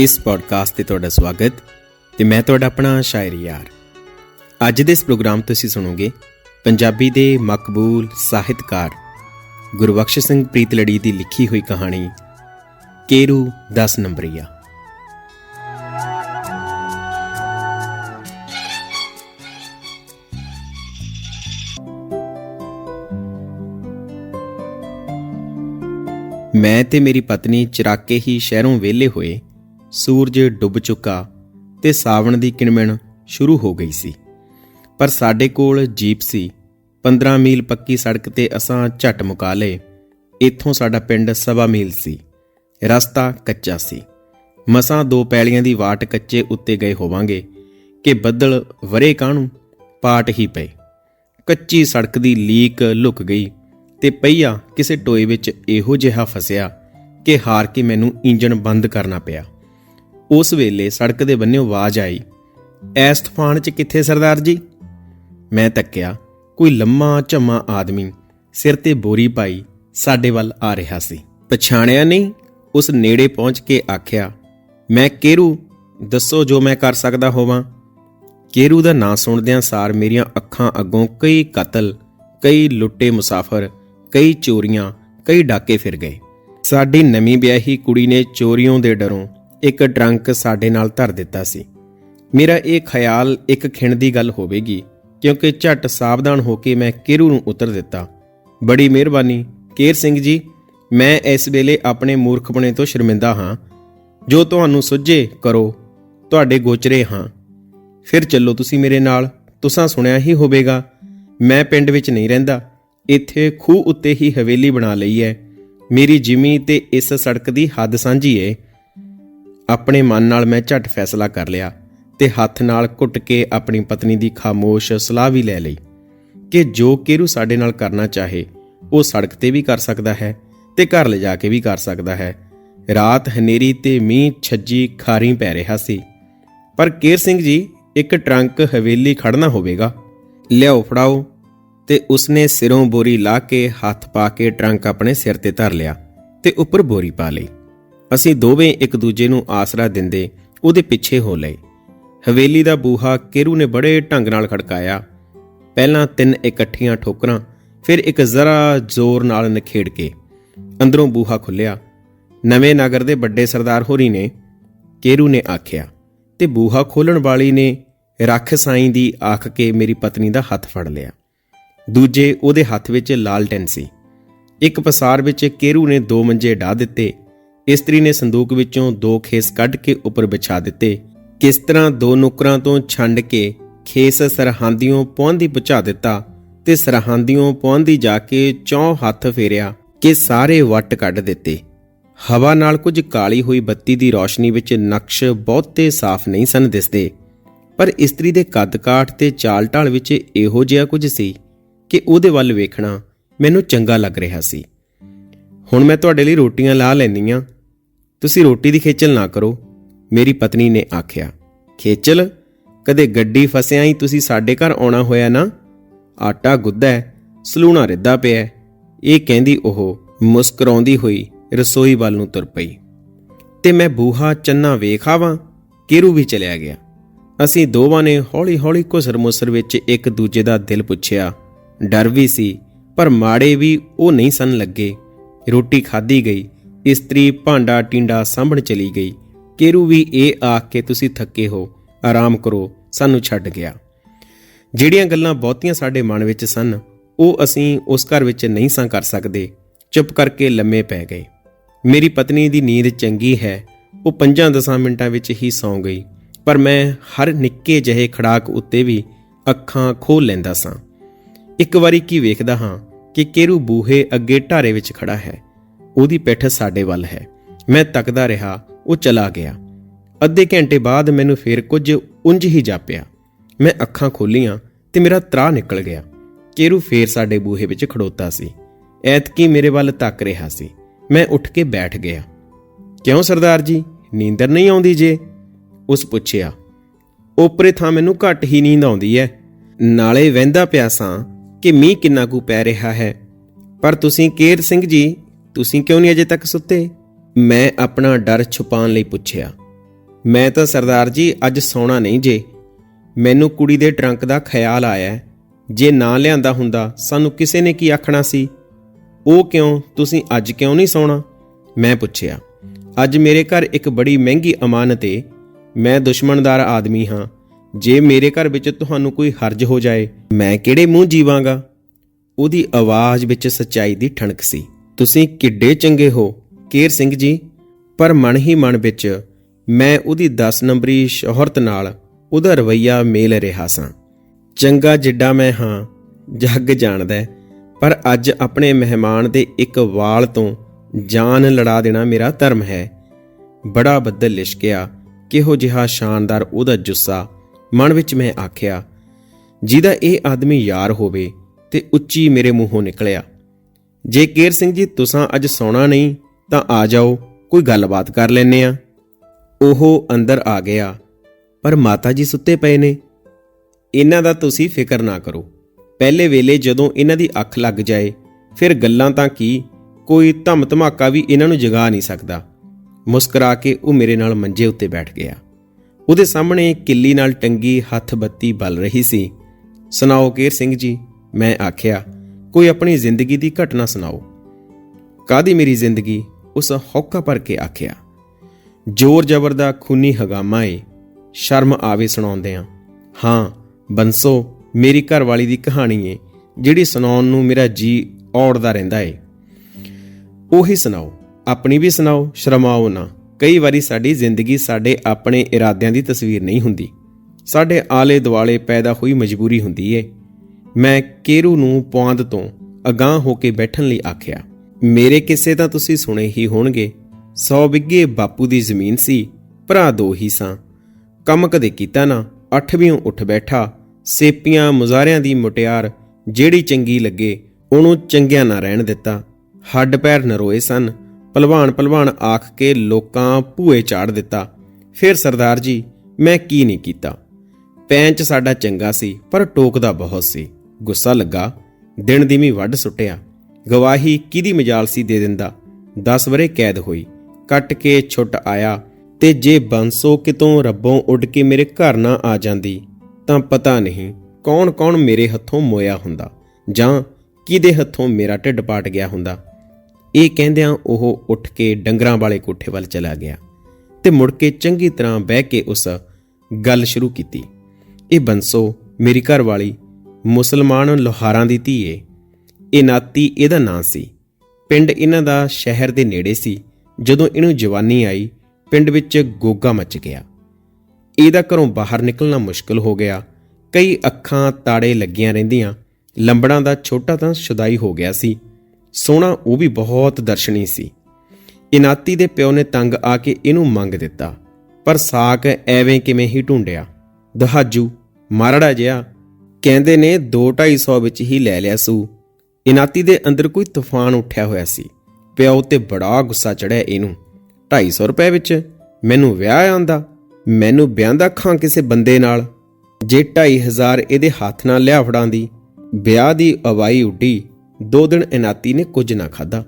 ਇਸ ਪੋਡਕਾਸਟ ਤੇ ਤੁਹਾਡਾ ਸਵਾਗਤ ਤੇ ਮੈਂ ਤੁਹਾਡਾ ਆਪਣਾ ਸ਼ਾਇਰ ਯਾਰ। ਅੱਜ ਦੇ ਇਸ ਪ੍ਰੋਗਰਾਮ ਤੁਸੀਂ ਸੁਣੋਗੇ ਪੰਜਾਬੀ ਦੇ ਮਕਬੂਲ ਸਾਹਿਤਕਾਰ ਗੁਰਬਖਸ਼ ਸਿੰਘ ਪ੍ਰੀਤਲੜੀ ਦੀ ਲਿਖੀ ਹੋਈ ਕਹਾਣੀ, ਕੇਰੂ 10 ਨੰਬਰੀਆ। ਮੈਂ ਤੇ ਮੇਰੀ ਪਤਨੀ ਚਰਾਕੇ ਹੀ ਸ਼ਹਿਰੋਂ ਵਿਹਲੇ ਹੋਏ ਸੂਰਜ ਡੁੱਬ ਚੁੱਕਾ ਤੇ ਸਾਵਣ ਦੀ ਕਿਣਮਣ ਸ਼ੁਰੂ ਹੋ ਗਈ ਸੀ। ਪਰ ਸਾਡੇ ਕੋਲ ਜੀਪ ਸੀ। 15 ਮੀਲ ਪੱਕੀ ਸੜਕ ਤੇ ਅਸਾਂ ਝਟ ਮੁਕਾ ਲਏ। ਇੱਥੋਂ ਸਾਡਾ ਪਿੰਡ ਸਵਾ ਮੀਲ ਸੀ। ਰਸਤਾ ਕੱਚਾ ਸੀ। ਮਸਾਂ ਦੋ ਪੈਲੀਆਂ ਦੀ ਵਾਟ ਕੱਚੇ ਉੱਤੇ ਗਏ ਹੋਵਾਂਗੇ ਕਿ ਬੱਦਲ ਵਰੇ ਕਾਹਨੂੰ? ਪਾਟ ਹੀ ਪਏ। ਕੱਚੀ ਸੜਕ ਦੀ ਲੀਕ ਲੁਕ ਗਈ ਤੇ ਪਈਆ ਕਿਸੇ ਟੋਏ ਵਿੱਚ ਇਹੋ ਜਿਹਾ ਫਸਿਆ ਕਿ ਹਾਰ ਕੇ ਮੈਨੂੰ ਇੰਜਣ ਬੰਦ ਕਰਨਾ ਪਿਆ। ਉਸ ਵੇਲੇ ਸੜਕ ਦੇ ਬੰਨਿਓ ਆਵਾਜ਼ ਆਈ, ਐਸ ਤੂਫਾਨ 'ਚ ਕਿੱਥੇ ਸਰਦਾਰ ਜੀ? ਮੈਂ ਤੱਕਿਆ, ਕੋਈ ਲੰਮਾ ਝੰਮਾ ਆਦਮੀ ਸਿਰ ਤੇ ਬੋਰੀ ਪਾਈ ਸਾਡੇ ਵੱਲ ਆ ਰਿਹਾ ਸੀ। ਪਛਾਣਿਆ ਨਹੀਂ? ਉਸ ਨੇੜੇ ਪਹੁੰਚ ਕੇ ਆਖਿਆ, ਮੈਂ ਕੇਰੂ, ਦੱਸੋ ਜੋ ਮੈਂ ਕਰ ਸਕਦਾ ਹੋਵਾਂ? ਕੇਰੂ ਦਾ ਨਾਂ ਸੁਣਦਿਆਂ ਸਾਰ ਮੇਰੀਆਂ ਅੱਖਾਂ ਅੱਗੋਂ ਕਈ ਕਤਲ, ਕਈ ਲੁੱਟੇ ਮੁਸਾਫਰ, ਕਈ ਚੋਰੀਆਂ, ਕਈ ਡਾਕੇ ਫਿਰ ਗਏ। ਸਾਡੀ ਨਵੀਂ ਵਿਆਹੀ ਕੁੜੀ ਨੇ ਚੋਰੀਆਂ ਦੇ ਡਰੋਂ ਇੱਕ ਟਰੰਕ ਸਾਡੇ ਨਾਲ ਧਰ ਦਿੱਤਾ ਸੀ। ਮੇਰਾ ਇਹ ਖਿਆਲ ਇੱਕ ਖਿਣ ਦੀ ਗੱਲ ਹੋਵੇਗੀ, ਕਿਉਂਕਿ ਝਟ ਸਾਵਧਾਨ ਹੋ ਕੇ ਮੈਂ ਕੇਰੂ ਨੂੰ ਉਤਰ ਦਿੱਤਾ। ਬੜੀ ਮਿਹਰਬਾਨੀ। ਕੇਰ ਸਿੰਘ ਜੀ, ਮੈਂ ਇਸ ਵੇਲੇ ਆਪਣੇ ਮੂਰਖਪਣੇ ਤੋਂ ਸ਼ਰਮਿੰਦਾ ਹਾਂ। ਜੋ ਤੁਹਾਨੂੰ ਸੁੱਝੇ ਕਰੋ, ਤੁਹਾਡੇ ਗੋਚਰੇ ਹਾਂ। ਫਿਰ ਚੱਲੋ ਤੁਸੀਂ ਮੇਰੇ ਨਾਲ। ਤੁਸਾਂ ਸੁਣਿਆ ਹੀ ਹੋਵੇਗਾ। ਮੈਂ ਪਿੰਡ ਵਿੱਚ ਨਹੀਂ ਰਹਿੰਦਾ। ਇੱਥੇ ਖੂਹ ਉੱਤੇ ਹੀ ਹਵੇਲੀ ਬਣਾ ਲਈ ਹੈ ਮੇਰੀ ਜਿਮੀ ਤੇ ਇਸ ਸੜਕ ਦੀ ਹੱਦ ਸਾਂਝੀ ਏ। ਆਪਣੇ ਮਨ ਨਾਲ ਮੈਂ ਝਟ ਫੈਸਲਾ ਕਰ ਲਿਆ ਤੇ ਹੱਥ ਨਾਲ ਘੁੱਟ ਕੇ ਆਪਣੀ ਪਤਨੀ ਦੀ ਖਾਮੋਸ਼ ਸਲਾਹ ਵੀ ਲੈ ਲਈ ਕਿ ਜੋ ਕੇਰੂ ਸਾਡੇ ਨਾਲ ਕਰਨਾ ਚਾਹੇ, ਉਹ ਸੜਕ ਤੇ ਵੀ ਕਰ ਸਕਦਾ ਹੈ ਤੇ ਘਰ ਲਿਜਾ ਕੇ ਵੀ ਕਰ ਸਕਦਾ ਹੈ। ਰਾਤ ਹਨੇਰੀ ਤੇ ਮੀਂਹ ਛੱਜੀ ਖਾਰੀ ਪੈ ਰਿਹਾ ਸੀ। ਪਰ ਕੇਰ ਸਿੰਘ ਜੀ, ਇੱਕ ਟਰੰਕ ਹਵੇਲੀ ਖੜਨਾ ਹੋਵੇਗਾ। ਲਿਆਓ, ਫੜਾਓ। ਤੇ ਉਸਨੇ ਸਿਰੋਂ ਬੋਰੀ ਲਾ ਕੇ ਹੱਥ ਪਾ ਕੇ ਟਰੰਕ ਆਪਣੇ ਸਿਰ ਤੇ ਧਰ ਲਿਆ ਤੇ ਉੱਪਰ ਬੋਰੀ ਪਾ ਲਈ। ਅਸੀਂ ਦੋਵੇਂ ਇੱਕ ਦੂਜੇ ਨੂੰ ਆਸਰਾ ਦਿੰਦੇ, ਉਹਦੇ ਪਿੱਛੇ ਹੋ ਲਏ। ਹਵੇਲੀ ਦਾ ਬੂਹਾ ਕੇਰੂ ਨੇ ਬੜੇ ਢੰਗ ਨਾਲ ਖੜਕਾਇਆ। ਪਹਿਲਾਂ ਤਿੰਨ ਇਕੱਠੀਆਂ ਠੋਕਰਾਂ, ਫਿਰ ਇੱਕ ਜ਼ਰਾ ਜ਼ੋਰ ਨਾਲ ਨਖੇੜ ਕੇ ਅੰਦਰੋਂ ਬੂਹਾ ਖੁੱਲਿਆ ਨਵੇਂ ਨਗਰ ਦੇ ਵੱਡੇ ਸਰਦਾਰ ਹੋਰੀ ਨੇ ਕੇਰੂ ਨੇ ਆਖਿਆ, ਤੇ ਬੂਹਾ ਖੋਲਣ ਵਾਲੀ ਨੇ ਰੱਖ ਸਾਈਂ ਦੀ ਆਖ ਕੇ ਮੇਰੀ ਪਤਨੀ ਦਾ ਹੱਥ ਫੜ ਲਿਆ। ਦੂਜੇ ਉਹਦੇ ਹੱਥ ਵਿੱਚ ਲਾਲਟੈਨ ਸੀ। ਇੱਕ ਪਸਾਰ ਵਿੱਚ ਕੇਰੂ ਨੇ ਦੋ ਮੰਜੇ ਢਾ ਦਿੱਤੇ ਇਸਤਰੀ ਨੇ ਸੰਦੂਕ ਵਿੱਚੋਂ ਦੋ ਖੇਸ ਕੱਢ ਕੇ ਉੱਪਰ ਵਿਛਾ ਦਿੱਤੇ। ਕਿਸ ਤਰ੍ਹਾਂ ਦੋ ਨੁਕਰਾਂ ਤੋਂ ਛੰਡ ਕੇ ਖੇਸ ਸਰਹੰਦੀਓਂ ਪਹੁੰਦੀ ਪਹੁੰਚਾ ਦਿੱਤਾ ਤੇ ਸਰਹੰਦੀਓਂ ਪਹੁੰਦੀ ਜਾ ਕੇ ਚੌਂ ਹੱਥ ਫੇਰਿਆ ਕਿ ਸਾਰੇ ਵੱਟ ਕੱਢ ਦਿੱਤੇ। ਹਵਾ ਨਾਲ ਕੁਝ ਕਾਲੀ ਹੋਈ ਬੱਤੀ ਦੀ ਰੌਸ਼ਨੀ ਵਿੱਚ ਨਕਸ਼ ਬਹੁਤੇ ਸਾਫ਼ ਨਹੀਂ ਸਨ ਦਿਸਦੇ। ਪਰ ਇਸਤਰੀ ਦੇ ਕੱਦ ਕਾਠ ਤੇ ਚਾਲ ਢਾਲ ਵਿੱਚ ਇਹੋ ਜਿਹਾ ਕੁਝ ਸੀ ਕਿ ਉਹਦੇ ਵੱਲ ਵੇਖਣਾ ਮੈਨੂੰ ਚੰਗਾ ਲੱਗ ਰਿਹਾ ਸੀ। ਹੁਣ ਮੈਂ ਤੁਹਾਡੇ ਲਈ ਰੋਟੀਆਂ ਲਾ ਲੈਂਦੀ ਆ ਤੁਸੀਂ ਰੋਟੀ ਦੀ ਖੇਚਲ ਨਾ ਕਰੋ। ਮੇਰੀ ਪਤਨੀ ਨੇ ਆਖਿਆ, ਖੇਚਲ? ਕਦੇ ਗੱਡੀ ਫਸਿਆ ਹੀ ਤੁਸੀਂ ਸਾਡੇ ਘਰ ਆਉਣਾ ਹੋਇਆ ਨਾ? ਆਟਾ ਗੁੱਦਾ ਹੈ, ਸਲੂਣਾ ਰਿੱਦਾ ਪਿਆ ਇਹ ਕਹਿੰਦੀ ਉਹ ਮੁਸਕਰਾਉਂਦੀ ਹੋਈ ਰਸੋਈ ਵੱਲ ਨੂੰ ਤੁਰ ਪਈ। ਤੇ ਮੈਂ ਬੂਹਾ ਚੰਨਾ ਵੇਖ ਆਵਾਂ, ਕੇਰੂ ਵੀ ਚਲਿਆ ਗਿਆ। ਅਸੀਂ ਦੋਵਾਂ ਨੇ ਹੌਲੀ-ਹੌਲੀ ਘੁਸਰ ਮੁਸਰ ਵਿੱਚ ਇੱਕ ਦੂਜੇ ਦਾ ਦਿਲ ਪੁੱਛਿਆ। ਡਰ ਵੀ ਸੀ, ਪਰ ਮਾੜੇ ਵੀ ਉਹ ਨਹੀਂ ਸਨ ਲੱਗੇ। ਰੋਟੀ ਖਾਧੀ ਗਈ ਇਸਤਰੀ ਭਾਂਡਾ ਟਿੰਡਾ ਸਾਂਭਣ ਚਲੀ ਗਈ। ਕੇਰੂ ਵੀ ਇਹ ਆਖ ਕੇ ਤੁਸੀਂ ਥੱਕੇ ਹੋ, ਆਰਾਮ ਕਰੋ, ਸਾਨੂੰ ਛੱਡ ਗਿਆ। ਜਿਹੜੀਆਂ ਗੱਲਾਂ ਬਹੁਤੀਆਂ ਸਾਡੇ ਮਨ ਵਿੱਚ ਸਨ, ਉਹ ਅਸੀਂ ਉਸ ਘਰ ਵਿੱਚ ਨਹੀਂ ਸਾਂ ਕਰ ਸਕਦੇ। ਚੁੱਪ ਕਰਕੇ ਲੰਮੇ ਪੈ ਗਏ। ਮੇਰੀ ਪਤਨੀ ਦੀ ਨੀਂਦ ਚੰਗੀ ਹੈ, ਉਹ 5-10 ਮਿੰਟਾਂ ਵਿੱਚ ਹੀ ਸੌਂ ਗਈ। ਪਰ ਮੈਂ ਹਰ ਨਿੱਕੇ ਜਿਹੇ ਖੜਾਕ ਉੱਤੇ ਵੀ ਅੱਖਾਂ ਖੋਲ ਲੈਂਦਾ ਸਾਂ। ਇੱਕ ਵਾਰੀ ਕੀ ਵੇਖਦਾ ਹਾਂ ਕਿ ਕੇਰੂ ਬੂਹੇ ਅੱਗੇ ਢਾਰੇ ਵਿੱਚ ਖੜਾ ਹੈ। ਉਹਦੀ ਪਿੱਠ ਸਾਡੇ ਵੱਲ ਹੈ। ਮੈਂ ਤੱਕਦਾ ਰਿਹਾ, ਉਹ ਚਲਾ ਗਿਆ। ਅੱਧੇ ਘੰਟੇ ਬਾਅਦ ਮੈਨੂੰ ਫੇਰ ਕੁਝ ਉੰਜ ਹੀ ਜਾਪਿਆ। ਮੈਂ ਅੱਖਾਂ ਖੋਲੀਆਂ ਤੇ ਮੇਰਾ ਤਰਾ ਨਿਕਲ ਗਿਆ। ਕੇਰੂ ਫੇਰ ਸਾਡੇ ਬੂਹੇ ਵਿੱਚ ਖੜੋਤਾ ਸੀ। ਐਤਕੀ ਮੇਰੇ ਵੱਲ ਤੱਕ ਰਿਹਾ ਸੀ। ਮੈਂ ਉੱਠ ਕੇ ਬੈਠ ਗਿਆ। ਕਿਉਂ ਸਰਦਾਰ ਜੀ? ਨੀਂਦਰ ਨਹੀਂ ਆਉਂਦੀ ਜੇ? ਉਸ ਪੁੱਛਿਆ। ਓਪਰੇ ਥਾਂ ਮੈਨੂੰ ਘੱਟ ਹੀ ਨੀਂਦ ਆਉਂਦੀ ਐ। ਨਾਲੇ ਵਹਿੰਦਾ ਪਿਆ ਸਾਂ ਕਿ ਮੀਂਹ ਕਿੰਨਾ ਕੁ ਪੈ ਰਿਹਾ ਹੈ। ਪਰ ਤੁਸੀਂ ਕੇਰ ਸਿੰਘ ਜੀ ਤੁਸੀਂ ਕਿਉਂ ਨਹੀਂ ਅਜੇ ਤੱਕ ਸੁੱਤੇ? ਮੈਂ ਆਪਣਾ ਡਰ ਛੁਪਾਉਣ ਲਈ ਪੁੱਛਿਆ। ਮੈਂ ਤਾਂ ਸਰਦਾਰ ਜੀ, ਅੱਜ ਸੌਣਾ ਨਹੀਂ ਜੇ। ਮੈਨੂੰ ਕੁੜੀ ਦੇ ਟਰੰਕ ਦਾ ਖਿਆਲ ਆਇਆ ਜੇ ਨਾ ਲਿਆਂਦਾ ਹੁੰਦਾ, ਸਾਨੂੰ ਕਿਸੇ ਨੇ ਕੀ ਆਖਣਾ ਸੀ? ਉਹ ਕਿਉਂ? ਤੁਸੀਂ ਅੱਜ ਕਿਉਂ ਨਹੀਂ ਸੌਣਾ? ਮੈਂ ਪੁੱਛਿਆ। ਅੱਜ ਮੇਰੇ ਘਰ ਇੱਕ ਬੜੀ ਮਹਿੰਗੀ ਅਮਾਨਤ ਏ। ਮੈਂ ਦੁਸ਼ਮਣਦਾਰ ਆਦਮੀ ਹਾਂ। ਜੇ ਮੇਰੇ ਘਰ ਵਿੱਚ ਤੁਹਾਨੂੰ ਕੋਈ ਹਰਜ ਹੋ ਜਾਏ, ਮੈਂ ਕਿਹੜੇ ਮੂੰਹ ਜੀਵਾਂਗਾ? ਉਹਦੀ ਆਵਾਜ਼ ਵਿੱਚ ਸੱਚਾਈ ਦੀ ਠਣਕ ਸੀ। ਤੁਸੀਂ ਕਿੱਡੇ ਚੰਗੇ ਹੋ, ਕੇਰ ਸਿੰਘ ਜੀ। ਪਰ ਮਨ ਹੀ ਮਨ ਵਿੱਚ ਮੈਂ ਉਹਦੀ 10 ਨੰਬਰੀ ਸ਼ੋਹਰਤ ਨਾਲ ਉਹਦਾ ਰਵਈਆ ਮੇਲ ਰਿਹਾ ਸਾਂ। ਚੰਗਾ ਜਿੱਡਾ ਮੈਂ ਹਾਂ, ਜੱਗ ਜਾਣਦਾ ਪਰ ਅੱਜ ਆਪਣੇ ਮਹਿਮਾਨ ਦੇ ਇੱਕ ਵਾਲ ਤੋਂ ਜਾਨ ਲੜਾ ਦੇਣਾ ਮੇਰਾ ਧਰਮ ਹੈ। ਬੜਾ ਬੱਦਲ ਲਿਸ਼ਕਿਆ, ਕਿਹੋ ਜਿਹਾ ਸ਼ਾਨਦਾਰ ਉਹਦਾ ਜੁੱਸਾ। ਮਨ ਵਿੱਚ ਮੈਂ ਆਖਿਆ, ਜਿਹਦਾ ਇਹ ਆਦਮੀ ਯਾਰ ਹੋਵੇ ਤੇ ਉੱਚੀ ਮੇਰੇ ਮੂੰਹੋਂ ਨਿਕਲਿਆ। ਜੇ ਕੇਰ ਸਿੰਘ ਜੀ ਤੁਸੀਂ ਅੱਜ ਸੌਣਾ ਨਹੀਂ, ਤਾਂ ਆ ਜਾਓ, ਕੋਈ ਗੱਲਬਾਤ ਕਰ ਲੈਨੇ ਆ ਉਹ ਅੰਦਰ ਆ ਗਿਆ, ਪਰ ਮਾਤਾ ਜੀ ਸੁੱਤੇ ਪਏ ਨੇ। ਇਹਨਾਂ ਦਾ ਤੁਸੀਂ ਫਿਕਰ ਨਾ ਕਰੋ। ਪਹਿਲੇ ਵੇਲੇ ਜਦੋਂ ਇਹਨਾਂ ਦੀ ਅੱਖ ਲੱਗ ਜਾਏ, ਫਿਰ ਗੱਲਾਂ ਤਾਂ ਕੀ, ਕੋਈ ਧਮ ਧਮਾਕਾ ਵੀ ਇਹਨਾਂ ਨੂੰ ਜਗਾ ਨਹੀਂ ਸਕਦਾ। ਮੁਸਕਰਾ ਕੇ ਉਹ ਮੇਰੇ ਨਾਲ ਮੰਜੇ ਉੱਤੇ ਬੈਠ ਗਿਆ। ਉਹਦੇ ਸਾਹਮਣੇ ਕਿੱਲੀ ਨਾਲ ਟੰਗੀ ਹੱਥ ਬੱਤੀ ਬਲ ਰਹੀ ਸੀ। ਸੁਣਾਓ ਕੇਰ ਸਿੰਘ ਜੀ, ਮੈਂ ਆਖਿਆ ਕੋਈ ਆਪਣੀ ਜ਼ਿੰਦਗੀ ਦੀ ਘਟਨਾ ਸੁਣਾਓ। ਕਾਦੀ ਮੇਰੀ ਜ਼ਿੰਦਗੀ? ਉਸ ਹੌਕਾ ਭਰ ਕੇ ਆਖਿਆ। ਜ਼ੋਰ ਜ਼ਬਰ ਦਾ ਖੂਨੀ ਹਗਾਮਾ ਏ, ਸ਼ਰਮ ਆਵੇ ਸੁਣਾਉਂਦੇ ਆ ਹਾਂ, ਬੰਸੋ, ਮੇਰੀ ਘਰਵਾਲੀ ਦੀ ਕਹਾਣੀ ਏ, ਜਿਹੜੀ ਸੁਣਾਉਣ ਨੂੰ ਮੇਰਾ ਜੀ ਔੜਦਾ ਰਹਿੰਦਾ ਏ। ਉਹੀ ਸੁਣਾਓ, ਆਪਣੀ ਵੀ ਸੁਣਾਓ, ਸ਼ਰਮਾਓ ਨਾ। ਕਈ ਵਾਰੀ ਸਾਡੀ ਜ਼ਿੰਦਗੀ ਸਾਡੇ ਆਪਣੇ ਇਰਾਦਿਆਂ ਦੀ ਤਸਵੀਰ ਨਹੀਂ ਹੁੰਦੀ। ਸਾਡੇ ਆਲੇ ਦੁਆਲੇ ਪੈਦਾ ਹੋਈ ਮਜਬੂਰੀ ਹੁੰਦੀ ਏ। ਮੈਂ ਕੇਰੂ ਨੂੰ ਪੁਆਂਦ ਤੋਂ ਅਗਾਹ ਹੋ ਕੇ ਬੈਠਣ ਲਈ ਆਖਿਆ, ਮੇਰੇ ਕਿੱਸੇ ਤਾਂ ਤੁਸੀਂ ਸੁਣੇ ਹੀ ਹੋਣਗੇ। 100 ਬਿੱਗੇ ਬਾਪੂ ਦੀ ਜ਼ਮੀਨ ਸੀ, ਭਰਾ ਦੋ ਹੀ ਸਾਂ। ਕੰਮ ਕਦੇ ਕੀਤਾ ਨਾ, ਅੱਠਵੀਂ ਉੱਠ ਬੈਠਾ। ਸੇਪੀਆਂ ਮੁਜ਼ਾਰਿਆਂ ਦੀ ਮੁਟਿਆਰ, ਜਿਹੜੀ ਚੰਗੀ ਲੱਗੇ, ਉਹਨੂੰ ਚੰਗਿਆ ਨਾ ਰਹਿਣ ਦਿੱਤਾ। ਹੱਡ ਪੈਰ ਨਰੋਏ ਸਨ। ਭਲਵਾਨ ਭਲਵਾਨ ਆਖ ਕੇ ਲੋਕਾਂ ਭੂਏ ਚਾੜ ਦਿੱਤਾ। ਫਿਰ ਸਰਦਾਰ ਜੀ, ਮੈਂ ਕੀ ਨਹੀਂ ਕੀਤਾ। ਪੈਂਚ ਸਾਡਾ ਚੰਗਾ ਸੀ, ਪਰ ਟੋਕਦਾ ਬਹੁਤ ਸੀ। ਗੁੱਸਾ ਲੱਗਾ, ਦਿਨ ਦੀ ਵੀ ਵੱਢ ਸੁੱਟਿਆ। ਗਵਾਹੀ ਕਿਹਦੀ ਮਜਾਲ ਸੀ ਦੇ ਦਿੰਦਾ? 10 ਵਰੇ ਕੈਦ ਹੋਈ। ਕੱਟ ਕੇ ਛੁੱਟ ਆਇਆ ਤੇ ਜੇ ਬੰਸੋ ਕਿਤੋਂ ਰੱਬੋਂ ਉੱਡ ਕੇ ਮੇਰੇ ਘਰ ਨਾ ਆ ਜਾਂਦੀ, ਤਾਂ ਪਤਾ ਨਹੀਂ ਕੌਣ-ਕੌਣ ਮੇਰੇ ਹੱਥੋਂ ਮੋਇਆ ਹੁੰਦਾ, ਜਾਂ ਕਿਹਦੇ ਹੱਥੋਂ ਮੇਰਾ ਢਿੱਡ ਪਾਟ ਗਿਆ ਹੁੰਦਾ। ਇਹ ਕਹਿੰਦਿਆਂ ਉਹ ਉੱਠ ਕੇ ਡੰਗਰਾਂ ਵਾਲੇ ਕੋਠੇ ਵੱਲ ਚਲਾ ਗਿਆ ਤੇ ਮੁੜ ਕੇ ਚੰਗੀ ਤਰ੍ਹਾਂ ਬਹਿ ਕੇ ਉਸ ਗੱਲ ਸ਼ੁਰੂ ਕੀਤੀ। ਇਹ ਬੰਸੋ ਮੇਰੀ ਘਰ ਵਾਲੀ ਮੁਸਲਮਾਨ ਲੋਹਾਰਾਂ ਦੀ ਧੀ ਏ। ਇਹ ਨਾਤੀ ਇਹਦਾ ਨਾਂ ਸੀ। ਪਿੰਡ ਇਹਨਾਂ ਦਾ ਸ਼ਹਿਰ ਦੇ ਨੇੜੇ ਸੀ। ਜਦੋਂ ਇਹਨੂੰ ਜਵਾਨੀ ਆਈ, ਪਿੰਡ ਵਿੱਚ ਗੋਗਾ ਮਚ ਗਿਆ। ਇਹਦਾ ਘਰੋਂ ਬਾਹਰ ਨਿਕਲਣਾ ਮੁਸ਼ਕਲ ਹੋ ਗਿਆ। ਕਈ ਅੱਖਾਂ ਤਾੜੇ ਲੱਗੀਆਂ ਰਹਿੰਦੀਆਂ। ਲੰਬੜਾਂ ਦਾ ਛੋਟਾ ਤਾਂ ਸ਼ੁਦਾਈ ਹੋ ਗਿਆ ਸੀ। ਸੋਹਣਾ ਉਹ ਵੀ ਬਹੁਤ ਦਰਸ਼ਨੀ ਸੀ। ਇਨਾਤੀ ਦੇ ਪਿਓ ਨੇ ਤੰਗ ਆ ਕੇ ਇਹਨੂੰ ਮੰਗ ਦਿੱਤਾ। ਪਰ ਸਾਕ ਐਵੇਂ ਕਿਵੇਂ ਹੀ ਢੂੰਡਿਆ। ਦਹਾਜੂ, ਮਾਰੜਾ ਜਿਹਾ ਕਹਿੰਦੇ ਨੇ 2-250 ਵਿੱਚ ਹੀ ਲੈ ਲਿਆ ਸੂ। ਇਨਾਤੀ ਦੇ ਅੰਦਰ ਕੋਈ ਤੂਫਾਨ ਉੱਠਿਆ ਹੋਇਆ ਸੀ। ਪਿਓ ਤੇ ਬੜਾ ਗੁੱਸਾ ਚੜਿਆ ਇਹਨੂੰ। 250 ਰੁਪਏ ਵਿੱਚ ਮੈਨੂੰ ਵਿਆਹ ਆਂਦਾ ਮੈਨੂੰ ਵਿਆਹਦਾ ਖਾਂ ਕਿਸੇ ਬੰਦੇ ਨਾਲ। ਜੇ 2500 ਇਹਦੇ ਹੱਥ ਨਾਲ ਲਿਆ ਫੜਾਂਦੀ, ਵਿਆਹ ਦੀ ਅਵਾਈ ਉੱਡੀ, ਦੋ ਦਿਨ ਇਨਾਤੀ ਨੇ ਕੁਝ ਨਾ ਖਾਦਾ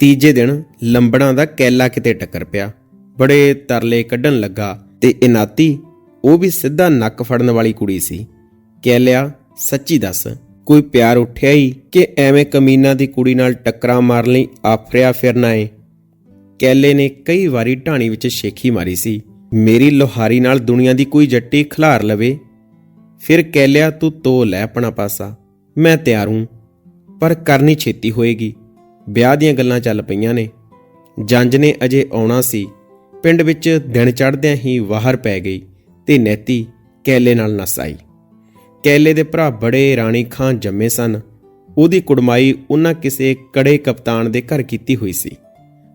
ਤੀਜੇ ਦਿਨ ਲੰਬੜਾਂ ਦਾ ਕੈਲਾ ਕਿਤੇ ਟੱਕਰ ਪਿਆ। ਬੜੇ ਤਰਲੇ ਕੱਢਣ ਲੱਗਾ ਤੇ ਇਨਾਤੀ, ਉਹ ਵੀ ਸਿੱਧਾ ਨੱਕ ਫੜਨ ਵਾਲੀ ਕੁੜੀ ਸੀ। ਕੈਲਿਆ ਸੱਚੀ ਦੱਸ, ਕੋਈ ਪਿਆਰ ਉੱਠਿਆ ਹੀ ਕਿ ਐਵੇਂ ਕਮੀਨਾ ਦੀ ਕੁੜੀ ਨਾਲ ਟੱਕਰਾਂ ਮਾਰਨ ਲਈ ਆਫਰਿਆ ਫਿਰਨਾ ਏ? ਕੈਲੇ ਨੇ ਕਈ ਵਾਰੀ ਢਾਣੀ ਵਿੱਚ ਸ਼ੇਖੀ ਮਾਰੀ ਸੀ, ਮੇਰੀ ਲੋਹਾਰੀ ਨਾਲ ਦੁਨੀਆ ਦੀ ਕੋਈ ਜੱਟੀ ਖਿਲਾਰ ਲਵੇ? ਫਿਰ ਕੈਲਿਆ, ਤੂੰ ਤੋ ਲੈ ਆਪਣਾ ਪਾਸਾ, ਮੈਂ ਤਿਆਰ ਹੂੰ, ਪਰ ਕਰਨੀ ਛੇਤੀ ਹੋਏਗੀ। ਵਿਆਹ ਦੀਆਂ ਗੱਲਾਂ ਚੱਲ ਪਈਆਂ ਨੇ। ਜੰਜ ਨੇ ਅਜੇ ਆਉਣਾ ਸੀ। ਪਿੰਡ ਵਿੱਚ ਦਿਨ ਚੜ੍ਹਦਿਆਂ ਹੀ ਬਾਹਰ ਪੈ ਗਈ ਤੇ ਨੈਤੀ ਕੈਲੇ ਨਾਲ ਨਸ ਆਈ। ਕੈਲੇ ਦੇ ਭਰਾ ਬੜੇ ਰਾਣੀ ਖਾਂ ਜੰਮੇ ਸਨ। ਉਹਦੀ ਕੁੜਮਾਈ ਉਹਨਾਂ ਕਿਸੇ ਕੜੇ ਕਪਤਾਨ ਦੇ ਘਰ ਕੀਤੀ ਹੋਈ ਸੀ।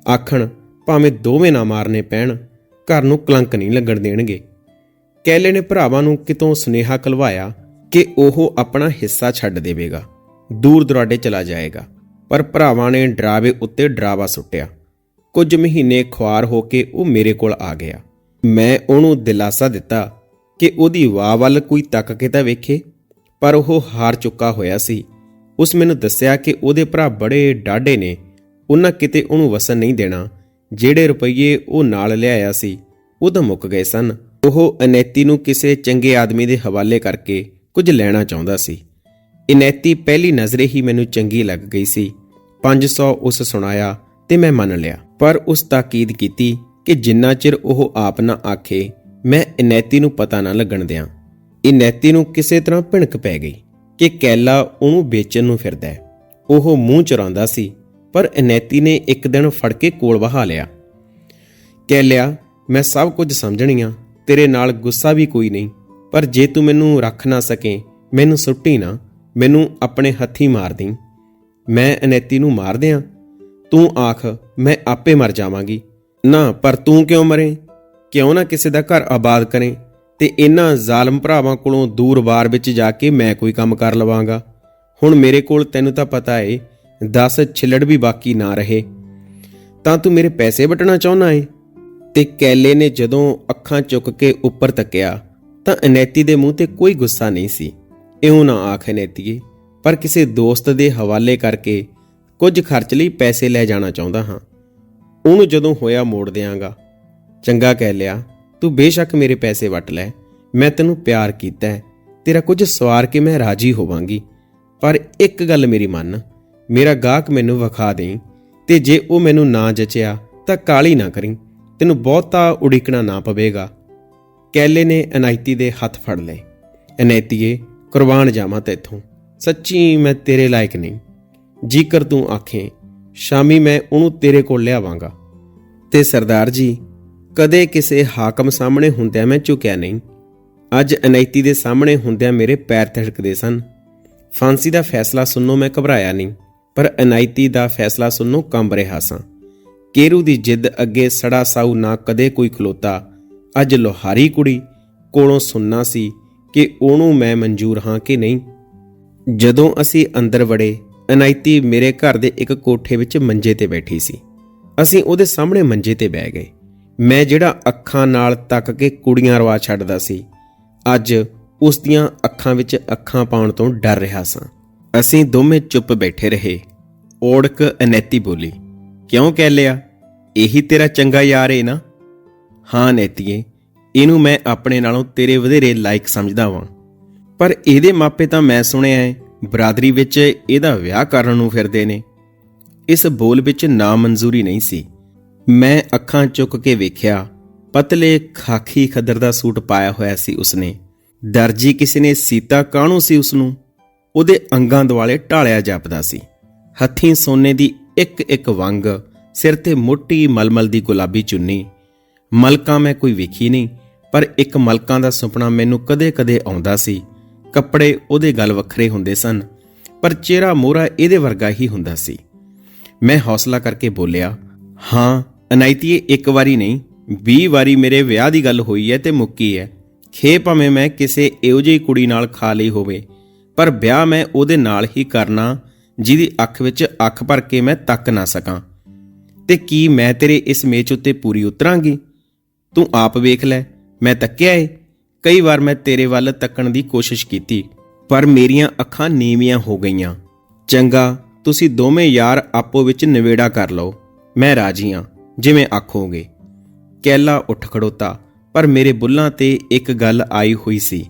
ਆਖਣ, ਭਾਵੇਂ ਦੋਵੇਂ ਨਾ ਮਾਰਨੇ ਪੈਣ, ਘਰ ਨੂੰ ਕਲੰਕ ਨਹੀਂ ਲੱਗਣ ਦੇਣਗੇ। ਕੈਲੇ ਨੇ ਭਰਾਵਾਂ ਨੂੰ ਕਿਤੋਂ ਸੁਨੇਹਾ ਕਲਵਾਇਆ ਕਿ ਉਹ ਆਪਣਾ ਹਿੱਸਾ ਛੱਡ ਦੇਵੇਗਾ, ਦੂਰ ਦੁਰਾਡੇ ਚਲਾ ਜਾਏਗਾ। ਪਰ ਭਰਾਵਾਂ ਨੇ ਡਰਾਵੇ ਉੱਤੇ ਡਰਾਵਾ ਸੁੱਟਿਆ। ਕੁਝ ਮਹੀਨੇ ਖੁਆਰ ਹੋ ਕੇ ਉਹ ਮੇਰੇ ਕੋਲ ਆ ਗਿਆ। ਮੈਂ ਉਹਨੂੰ ਦਿਲਾਸਾ ਦਿੱਤਾ ਕਿ ਉਹਦੀ ਵਾਹ ਵੱਲ ਕੋਈ ਤੱਕ ਕੇ ਤਾਂ ਵੇਖੇ, ਪਰ ਉਹ ਹਾਰ ਚੁੱਕਾ ਹੋਇਆ ਸੀ। ਉਸ ਮੈਨੂੰ ਦੱਸਿਆ ਕਿ ਉਹਦੇ ਭਰਾ ਬੜੇ ਡਾਢੇ ਨੇ। ਉਹਨਾਂ ਕਿਤੇ ਉਹਨੂੰ ਵਸਣ ਨਹੀਂ ਦੇਣਾ। ਜਿਹੜੇ ਰੁਪਈਏ ਉਹ ਨਾਲ ਲਿਆਇਆ ਸੀ, ਉਹ ਤਾਂ ਮੁੱਕ ਗਏ ਸਨ। ਉਹ ਅਨੈਤੀ ਨੂੰ ਕਿਸੇ ਚੰਗੇ ਆਦਮੀ ਦੇ ਹਵਾਲੇ ਕਰਕੇ ਕੁਝ ਲੈਣਾ ਚਾਹੁੰਦਾ ਸੀ। ਇਨੈਤੀ ਪਹਿਲੀ ਨਜ਼ਰੇ ਹੀ ਮੈਨੂੰ ਚੰਗੀ ਲੱਗ ਗਈ ਸੀ। 500 ਉਸ ਸੁਣਾਇਆ ਤੇ ਮੈਂ ਮੰਨ ਲਿਆ। ਪਰ ਉਸ ਤਾਕੀਦ ਕੀਤੀ ਕਿ ਜਿੰਨਾ ਚਿਰ ਉਹ ਆਪ ਨਾ ਆਖੇ ਮੈਂ ਇਨੈਤੀ ਨੂੰ ਪਤਾ ਨਾ ਲੱਗਣ ਦਿਆਂ। ਇਨੈਤੀ ਨੂੰ ਕਿਸੇ ਤਰ੍ਹਾਂ ਭਿਣਕ ਪੈ ਗਈ ਕਿ ਕੈਲਾ ਉਹਨੂੰ ਵੇਚਣ ਨੂੰ ਫਿਰਦਾ ਹੈ। ਉਹ ਮੂੰਹ ਚੁਰਾਉਂਦਾ ਸੀ, ਪਰ ਇਨੈਤੀ ਨੇ ਇੱਕ ਦਿਨ ਫੜ ਕੇ ਕੋਲ ਵਹਾ ਲਿਆ। ਕੈਲਿਆ, ਮੈਂ ਸਭ ਕੁਝ ਸਮਝਣੀਆਂ ਤੇਰੇ ਨਾਲ ਗੁੱਸਾ ਵੀ ਕੋਈ ਨਹੀਂ, ਪਰ ਜੇ ਤੂੰ ਮੈਨੂੰ ਰੱਖ ਨਾ ਸਕੇ, ਮੈਨੂੰ ਸੁੱਟੀ ਨਾ, ਮੈਨੂੰ ਆਪਣੇ ਹੱਥੀ ਮਾਰ ਦੇਂ ਮੈਂ ਅਨੈਤੀ ਨੂੰ ਮਾਰ ਦਿਆਂ। ਤੂੰ ਆਖ, ਮੈਂ ਆਪੇ ਮਰ ਜਾਵਾਂਗੀ। ਨਾ, ਪਰ ਤੂੰ ਕਿਉਂ ਮਰੇ? ਕਿਉਂ ਨਾ ਕਿਸੇ ਦਾ ਘਰ ਆਬਾਦ ਕਰੇ ਤੇ ਇਹਨਾਂ ਜ਼ਾਲਮ ਭਰਾਵਾਂ ਕੋਲੋਂ ਦੂਰ ਬਾਰ ਵਿੱਚ ਜਾ ਕੇ ਮੈਂ ਕੋਈ ਕੰਮ ਕਰ ਲਵਾਂਗਾ। ਹੁਣ ਮੇਰੇ ਕੋਲ ਤੈਨੂੰ ਤਾਂ ਪਤਾ ਏ 10 ਛਿਲੜ ਵੀ ਬਾਕੀ ਨਾ ਰਹੇ। ਤਾਂ ਤੂੰ ਮੇਰੇ ਪੈਸੇ ਵਟਣਾ ਚਾਹੁੰਦਾ ਏ? ਤੇ ਕੈਲੇ ਨੇ ਜਦੋਂ ਅੱਖਾਂ ਚੁੱਕ ਕੇ ਉੱਪਰ ਤੱਕਿਆ, ਤਾਂ ਅਨੈਤੀ ਦੇ ਮੂੰਹ ਤੇ ਕੋਈ ਗੁੱਸਾ ਨਹੀਂ ਸੀ। ਇਉਂ ਨਾ ਆਖ ਅਨੈਤੀਏ, ਪਰ ਕਿਸੇ ਦੋਸਤ ਦੇ ਹਵਾਲੇ ਕਰਕੇ ਕੁਝ ਖਰਚ ਲਈ ਪੈਸੇ ਲੈ ਜਾਣਾ ਚਾਹੁੰਦਾ ਹਾਂ। ਉਹਨੂੰ ਜਦੋਂ ਹੋਇਆ ਮੋੜ ਦਿਆਂਗਾ। ਚੰਗਾ ਕਹਿ ਲਿਆ, ਤੂੰ ਬੇਸ਼ੱਕ ਮੇਰੇ ਪੈਸੇ ਵਟ ਲੈ, ਮੈਂ ਤੈਨੂੰ ਪਿਆਰ ਕੀਤਾ ਹੈ, ਤੇਰਾ ਕੁਝ ਸਵਾਰ ਕੇ ਮੈਂ ਰਾਜੀ ਹੋਵਾਂਗੀ। ਪਰ ਇੱਕ ਗੱਲ ਮੇਰੀ ਮੰਨ, ਮੇਰਾ ਗਾਹਕ ਮੈਨੂੰ ਵਿਖਾ ਦੇਈ ਤੇ ਜੇ ਉਹ ਮੈਨੂੰ ਨਾ ਜਚਿਆ ਤਾਂ ਕਾਲੀ ਨਾ ਕਰੀ, ਤੈਨੂੰ ਬਹੁਤਾ ਉਡੀਕਣਾ ਨਾ ਪਵੇਗਾ। ਕੈਲੇ ਨੇ ਅਨਾਇਤੀ ਦੇ ਹੱਥ ਫੜ ਲਏ, ਅਨਾਇਤੀਏ, ਕੁਰਬਾਨ ਜਾਵਾਂ ਤੈਥੋਂ, ਸੱਚੀ ਮੈਂ ਤੇਰੇ ਲਾਇਕ ਨਹੀਂ। ਜੀਕਰ ਤੂੰ ਆਖੇ, ਸ਼ਾਮੀ ਮੈਂ ਉਹਨੂੰ ਤੇਰੇ ਕੋਲ ਲਿਆਵਾਂਗਾ। ਤੇ ਸਰਦਾਰ ਜੀ ਕਦੇ ਕਿਸੇ ਹਾਕਮ ਸਾਹਮਣੇ ਹੁੰਦਿਆਂ ਮੈਂ ਝੁਕਿਆ ਨਹੀਂ। ਅੱਜ ਅਨੈਤੀ ਦੇ ਸਾਹਮਣੇ ਹੁੰਦਿਆਂ ਮੇਰੇ ਪੈਰ ਥੜਕਦੇ ਸਨ। ਫਾਂਸੀ ਦਾ ਫੈਸਲਾ ਸੁਣਨੋਂ ਮੈਂ ਘਬਰਾਇਆ ਨਹੀਂ, ਪਰ ਅਨਾਇਤੀ ਦਾ ਫੈਸਲਾ ਸੁਣਨੋਂ ਕੰਬ ਰਿਹਾ ਸਾਂ। ਕੇਰੂ ਦੀ ਜਿੱਦ ਅੱਗੇ ਸੜਾ ਸਾਊ ਨਾ ਕਦੇ ਕੋਈ ਖਲੋਤਾ। ਅੱਜ ਲੋਹਾਰੀ ਕੁੜੀ ਕੋਲੋਂ ਸੁਣਨਾ ਸੀ ਕਿ ਉਹਨੂੰ ਮੈਂ ਮਨਜ਼ੂਰ ਹਾਂ ਕਿ ਨਹੀਂ। ਜਦੋਂ ਅਸੀਂ ਅੰਦਰ ਵੜੇ ਅਨਾਇਤੀ ਮੇਰੇ ਘਰ ਦੇ ਇੱਕ ਕੋਠੇ ਵਿੱਚ ਮੰਜੇ ਤੇ ਬੈਠੀ ਸੀ। ਅਸੀਂ ਉਹਦੇ ਸਾਹਮਣੇ ਮੰਜੇ ਤੇ ਬਹਿ ਗਏ। ਮੈਂ ਜਿਹੜਾ ਅੱਖਾਂ ਨਾਲ ਤੱਕ ਕੇ ਕੁੜੀਆਂ ਰਵਾ ਛੱਡਦਾ ਸੀ, ਅੱਜ ਉਸ ਦੀਆਂ ਅੱਖਾਂ ਵਿੱਚ ਅੱਖਾਂ ਪਾਉਣ ਤੋਂ ਡਰ ਰਿਹਾ ਸਾਂ। ਅਸੀਂ ਦੋਵੇਂ ਚੁੱਪ ਬੈਠੇ ਰਹੇ। ਓੜਕ ਅਨੈਤੀ ਬੋਲੀ, ਕਿਉਂ ਕਹਿ ਲਿਆ? ਇਹੀ ਤੇਰਾ ਚੰਗਾ ਯਾਰ ਏ ਨਾ? ਹਾਂ ਨੈਤੀਏ, ਇਹਨੂੰ ਮੈਂ ਆਪਣੇ ਨਾਲੋਂ ਤੇਰੇ ਵਧੇਰੇ ਲਾਇਕ ਸਮਝਦਾ ਵਾਂ। ਪਰ ਇਹਦੇ ਮਾਪੇ ਤਾਂ ਮੈਂ ਸੁਣਿਆ ਹੈ ਬਰਾਦਰੀ ਵਿੱਚ ਇਹਦਾ ਵਿਆਹ ਕਰਨ ਨੂੰ ਫਿਰਦੇ ਨੇ। ਇਸ ਬੋਲ ਵਿੱਚ ਨਾ ਮਨਜ਼ੂਰੀ ਨਹੀਂ ਸੀ। ਮੈਂ ਅੱਖਾਂ ਚੁੱਕ ਕੇ ਵੇਖਿਆ, ਪਤਲੇ ਖਾਕੀ ਖੱਦਰ ਦਾ ਸੂਟ ਪਾਇਆ ਹੋਇਆ ਸੀ ਉਸਨੇ। ਦਰਜੀ ਕਿਸੇ ਨੇ ਸੀਤਾ ਕਾਹਨੂੰ ਸੀ ਉਸਨੂੰ? ਉਹਦੇ ਅੰਗਾਂ ਦੁਆਲੇ ਢਾਲਿਆ ਜਾਪਦਾ ਸੀ। ਹੱਥੀਂ ਸੋਨੇ ਦੀ ਇੱਕ ਇੱਕ ਵੰਗ, ਸਿਰ ਤੇ ਮੋਟੀ ਮਲਮਲ ਦੀ ਗੁਲਾਬੀ ਚੁੰਨੀ। ਮਲਕਾਂ ਮੈਂ ਕੋਈ ਵੇਖੀ ਨਹੀਂ, ਪਰ ਇੱਕ ਮਲਕਾਂ ਦਾ ਸੁਪਨਾ ਮੈਨੂੰ ਕਦੇ-ਕਦੇ ਆਉਂਦਾ ਸੀ। ਕੱਪੜੇ ਉਹਦੇ ਗੱਲ ਵੱਖਰੇ ਹੁੰਦੇ ਸਨ, ਪਰ ਚਿਹਰਾ ਮੋਹਰਾ ਇਹਦੇ ਵਰਗਾ ਹੀ ਹੁੰਦਾ ਸੀ। ਮੈਂ ਹੌਸਲਾ ਕਰਕੇ ਬੋਲਿਆ, ਹਾਂ ਅਨਾਇਤੀਏ ਇੱਕ ਵਾਰੀ ਨਹੀਂ 20 ਵਾਰੀ ਮੇਰੇ ਵਿਆਹ ਦੀ ਗੱਲ ਹੋਈ ਹੈ ਤੇ ਮੁੱਕੀ ਹੈ। ਖੇ ਭਾਵੇਂ ਮੈਂ ਕਿਸੇ ਇਹੋ ਜਿਹੀ ਕੁੜੀ ਨਾਲ ਖਾ ਲਈ ਹੋਵੇ, ਪਰ ਵਿਆਹ ਮੈਂ ਉਹਦੇ ਨਾਲ ਹੀ ਕਰਨਾ, ਜਿਹਦੀ ਅੱਖ ਵਿੱਚ ਅੱਖ ਭਰ ਕੇ ਮੈਂ ਤੱਕ ਨਾ ਸਕਾਂ। ਤੇ ਕੀ ਮੈਂ ਤੇਰੇ ਇਸ ਮੇਚ ਉੱਤੇ ਪੂਰੀ ਉਤਰਾਂਗੀ? ਤੂੰ ਆਪ ਵੇਖ ਲੈ, ਮੈਂ ਤੱਕਿਆ ਏ। ਕਈ ਵਾਰ ਮੈਂ ਤੇਰੇ ਵੱਲ ਤੱਕਣ ਦੀ ਕੋਸ਼ਿਸ਼ ਕੀਤੀ, ਪਰ ਮੇਰੀਆਂ ਅੱਖਾਂ ਨੀਵੀਆਂ ਹੋ ਗਈਆਂ। ਚੰਗਾ, ਤੁਸੀਂ ਦੋਵੇਂ ਯਾਰ ਆਪੋ ਵਿੱਚ ਨਵੇੜਾ ਕਰ ਲਓ, ਮੈਂ ਰਾਜੀ ਹਾਂ। ਜਿਵੇਂ ਆਖੋਗੇ। ਕੈਲਾ ਉੱਠ ਖੜੋਤਾ, ਪਰ ਮੇਰੇ ਬੁੱਲਾਂ ਤੇ ਇੱਕ ਗੱਲ ਆਈ ਹੋਈ ਸੀ।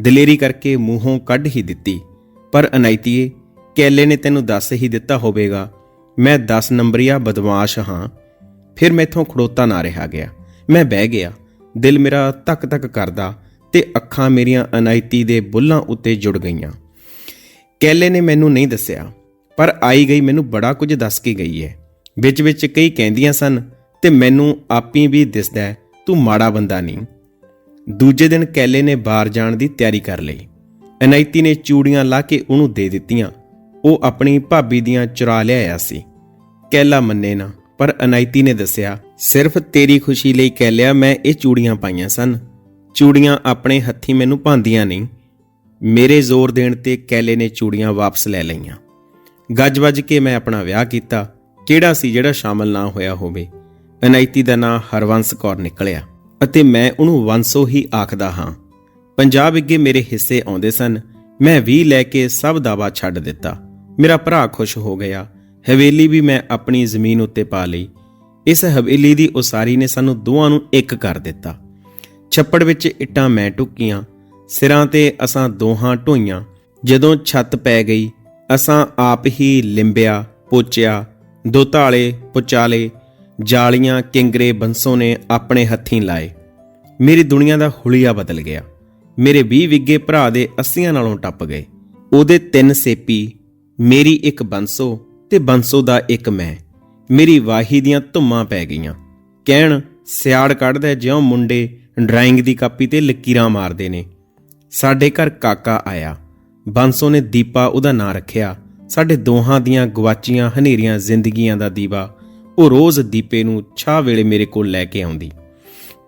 ਦਲੇਰੀ ਕਰਕੇ ਮੂੰਹੋਂ ਕੱਢ ਹੀ ਦਿੱਤੀ। ਪਰ ਅਨਾਇਤੀਏ, ਕੈਲੇ ਨੇ ਤੈਨੂੰ ਦੱਸ ਹੀ ਦਿੱਤਾ ਹੋਵੇਗਾ, ਮੈਂ 10 ਨੰਬਰੀਆ ਬਦਮਾਸ਼ ਹਾਂ। ਫਿਰ ਮੈਥੋਂ ਖੜੋਤਾ ਨਾ ਰਿਹਾ ਗਿਆ। ਮੈਂ ਬਹਿ ਗਿਆ। ਦਿਲ ਮੇਰਾ ਤੱਕ ਤੱਕ ਕਰਦਾ ਤੇ ਅੱਖਾਂ ਮੇਰੀਆਂ ਅਨਾਇਤੀ ਦੇ ਬੁੱਲਾਂ ਉੱਤੇ ਜੁੜ ਗਈਆਂ। ਕੈਲੇ ਨੇ ਮੈਨੂੰ ਨਹੀਂ ਦੱਸਿਆ, ਪਰ ਆਈ ਗਈ ਮੈਨੂੰ ਬੜਾ ਕੁਝ ਦੱਸ ਕੇ ਗਈ ਹੈ। ਵਿੱਚ ਵਿੱਚ ਕਈ ਕਹਿੰਦੀਆਂ ਸਨ, ਤੇ ਮੈਨੂੰ ਆਪੀ ਵੀ ਦਿਸਦਾ ਤੂੰ ਮਾੜਾ ਬੰਦਾ ਨਹੀਂ। ਦੂਜੇ ਦਿਨ ਕੈਲੇ ਨੇ ਬਾਹਰ ਜਾਣ ਦੀ ਤਿਆਰੀ ਕਰ ਲਈ। ਅਨਾਇਤੀ ਨੇ ਚੂੜੀਆਂ ਲਾ ਕੇ ਉਹਨੂੰ ਦੇ ਦਿੱਤੀਆਂ। ਉਹ ਆਪਣੀ ਭਾਬੀ ਦੀਆਂ ਚੁਰਾ ਲਿਆਇਆ ਸੀ। ਕੈਲਾ ਮੰਨੇ ਨਾ, ਪਰ ਅਨਾਇਤੀ ਨੇ ਦੱਸਿਆ, ਸਿਰਫ ਤੇਰੀ ਖੁਸ਼ੀ ਲਈ ਕੈਲਿਆ, ਮੈਂ ਇਹ ਚੂੜੀਆਂ ਪਾਈਆਂ ਸਨ। ਚੂੜੀਆਂ ਆਪਣੇ ਹੱਥੀ ਮੈਨੂੰ ਭਾਂਦੀਆਂ ਨਹੀਂ। ਮੇਰੇ ਜ਼ੋਰ ਦੇਣ ਤੇ ਕੈਲੇ ਨੇ ਚੂੜੀਆਂ ਵਾਪਸ ਲੈ ਲਈਆਂ। ਗੱਜ-ਵੱਜ ਕੇ ਮੈਂ ਆਪਣਾ ਵਿਆਹ ਕੀਤਾ। ਕਿਹੜਾ ਸੀ ਜਿਹੜਾ ਸ਼ਾਮਲ ਨਾ ਹੋਇਆ ਹੋਵੇ? ਅਨਾਇਤੀ ਦਾ ਨਾਂ ਹਰਵੰਸ ਕੌਰ ਨਿਕਲਿਆ ਅਤੇ ਮੈਂ ਉਹਨੂੰ ਵੰਸੋ ਹੀ ਆਖਦਾ ਹਾਂ, ਪੰਜਾਬ ਅੱਗੇ ਮੇਰੇ ਹਿੱਸੇ ਆਉਂਦੇ ਸਨ, ਮੈਂ ਵੀ ਲੈ ਕੇ ਸਭ ਦਾਵਾ ਛੱਡ ਦਿੱਤਾ। ਮੇਰਾ ਭਰਾ ਖੁਸ਼ ਹੋ ਗਿਆ, ਹਵੇਲੀ ਵੀ ਮੈਂ ਆਪਣੀ ਜ਼ਮੀਨ ਉੱਤੇ ਪਾ ਲਈ। ਇਸ ਹਵੇਲੀ ਦੀ ਉਸਾਰੀ ਨੇ ਸਾਨੂੰ ਦੋਵਾਂ ਨੂੰ ਇੱਕ ਕਰ ਦਿੱਤਾ। ਛੱਪੜ ਵਿੱਚ ਇੱਟਾਂ ਮੈਂ ਟੁੱਕੀਆਂ, ਸਿਰਾਂ ਤੇ ਅਸਾਂ ਦੋਹਾਂ ਢੋਈਆਂ। ਜਦੋਂ ਛੱਤ ਪੈ ਗਈ, ਅਸਾਂ ਆਪ ਹੀ ਲਿੰਬਿਆ, ਪੋਚਿਆ ਦੋ ਧਾਲੇ, ਪੁਚਾਲੇ, ਜਾਲੀਆਂ, ਕਿੰਗਰੇ ਬੰਸੋਂ ਨੇ ਆਪਣੇ ਹੱਥੀਂ ਲਾਏ। ਮੇਰੀ ਦੁਨੀਆ ਦਾ ਹੁਲੀਆ ਬਦਲ ਗਿਆ। ਮੇਰੇ 20 ਵਿੱਗੇ ਭਰਾ ਦੇ 80 ਨਾਲੋਂ ਟੱਪ ਗਏ। ਉਹਦੇ ਤਿੰਨ ਸੇਪੀ, ਮੇਰੀ ਇੱਕ ਬੰਸੋ ਤੇ ਬੰਸੋ ਦਾ ਇੱਕ ਮੈਂ। ਮੇਰੀ ਵਾਹੀ ਦੀਆਂ ਧੁੰਮਾਂ ਪੈ ਗਈਆਂ। ਕਹਿਣ, ਸਿਆੜ ਕੱਢਦਾ ਜਿਉਂ ਮੁੰਡੇ ਡਰਾਇੰਗ ਦੀ ਕਾਪੀ ਤੇ ਲਕੀਰਾਂ ਮਾਰਦੇ ਨੇ। ਸਾਡੇ ਘਰ ਕਾਕਾ ਆਇਆ। ਬੰਸੋ ਨੇ ਦੀਪਾ ਉਹਦਾ ਨਾਂ ਰੱਖਿਆ। ਸਾਡੇ ਦੋਹਾਂ ਦੀਆਂ ਗਵਾਚੀਆਂ ਹਨੇਰੀਆਂ ਜ਼ਿੰਦਗੀਆਂ ਦਾ ਦੀਵਾ ਉਹ ਰੋਜ਼ ਦੀਪੇ ਨੂੰ ਛਾਹ ਵੇਲੇ ਮੇਰੇ ਕੋਲ ਲੈ ਕੇ ਆਉਂਦੀ।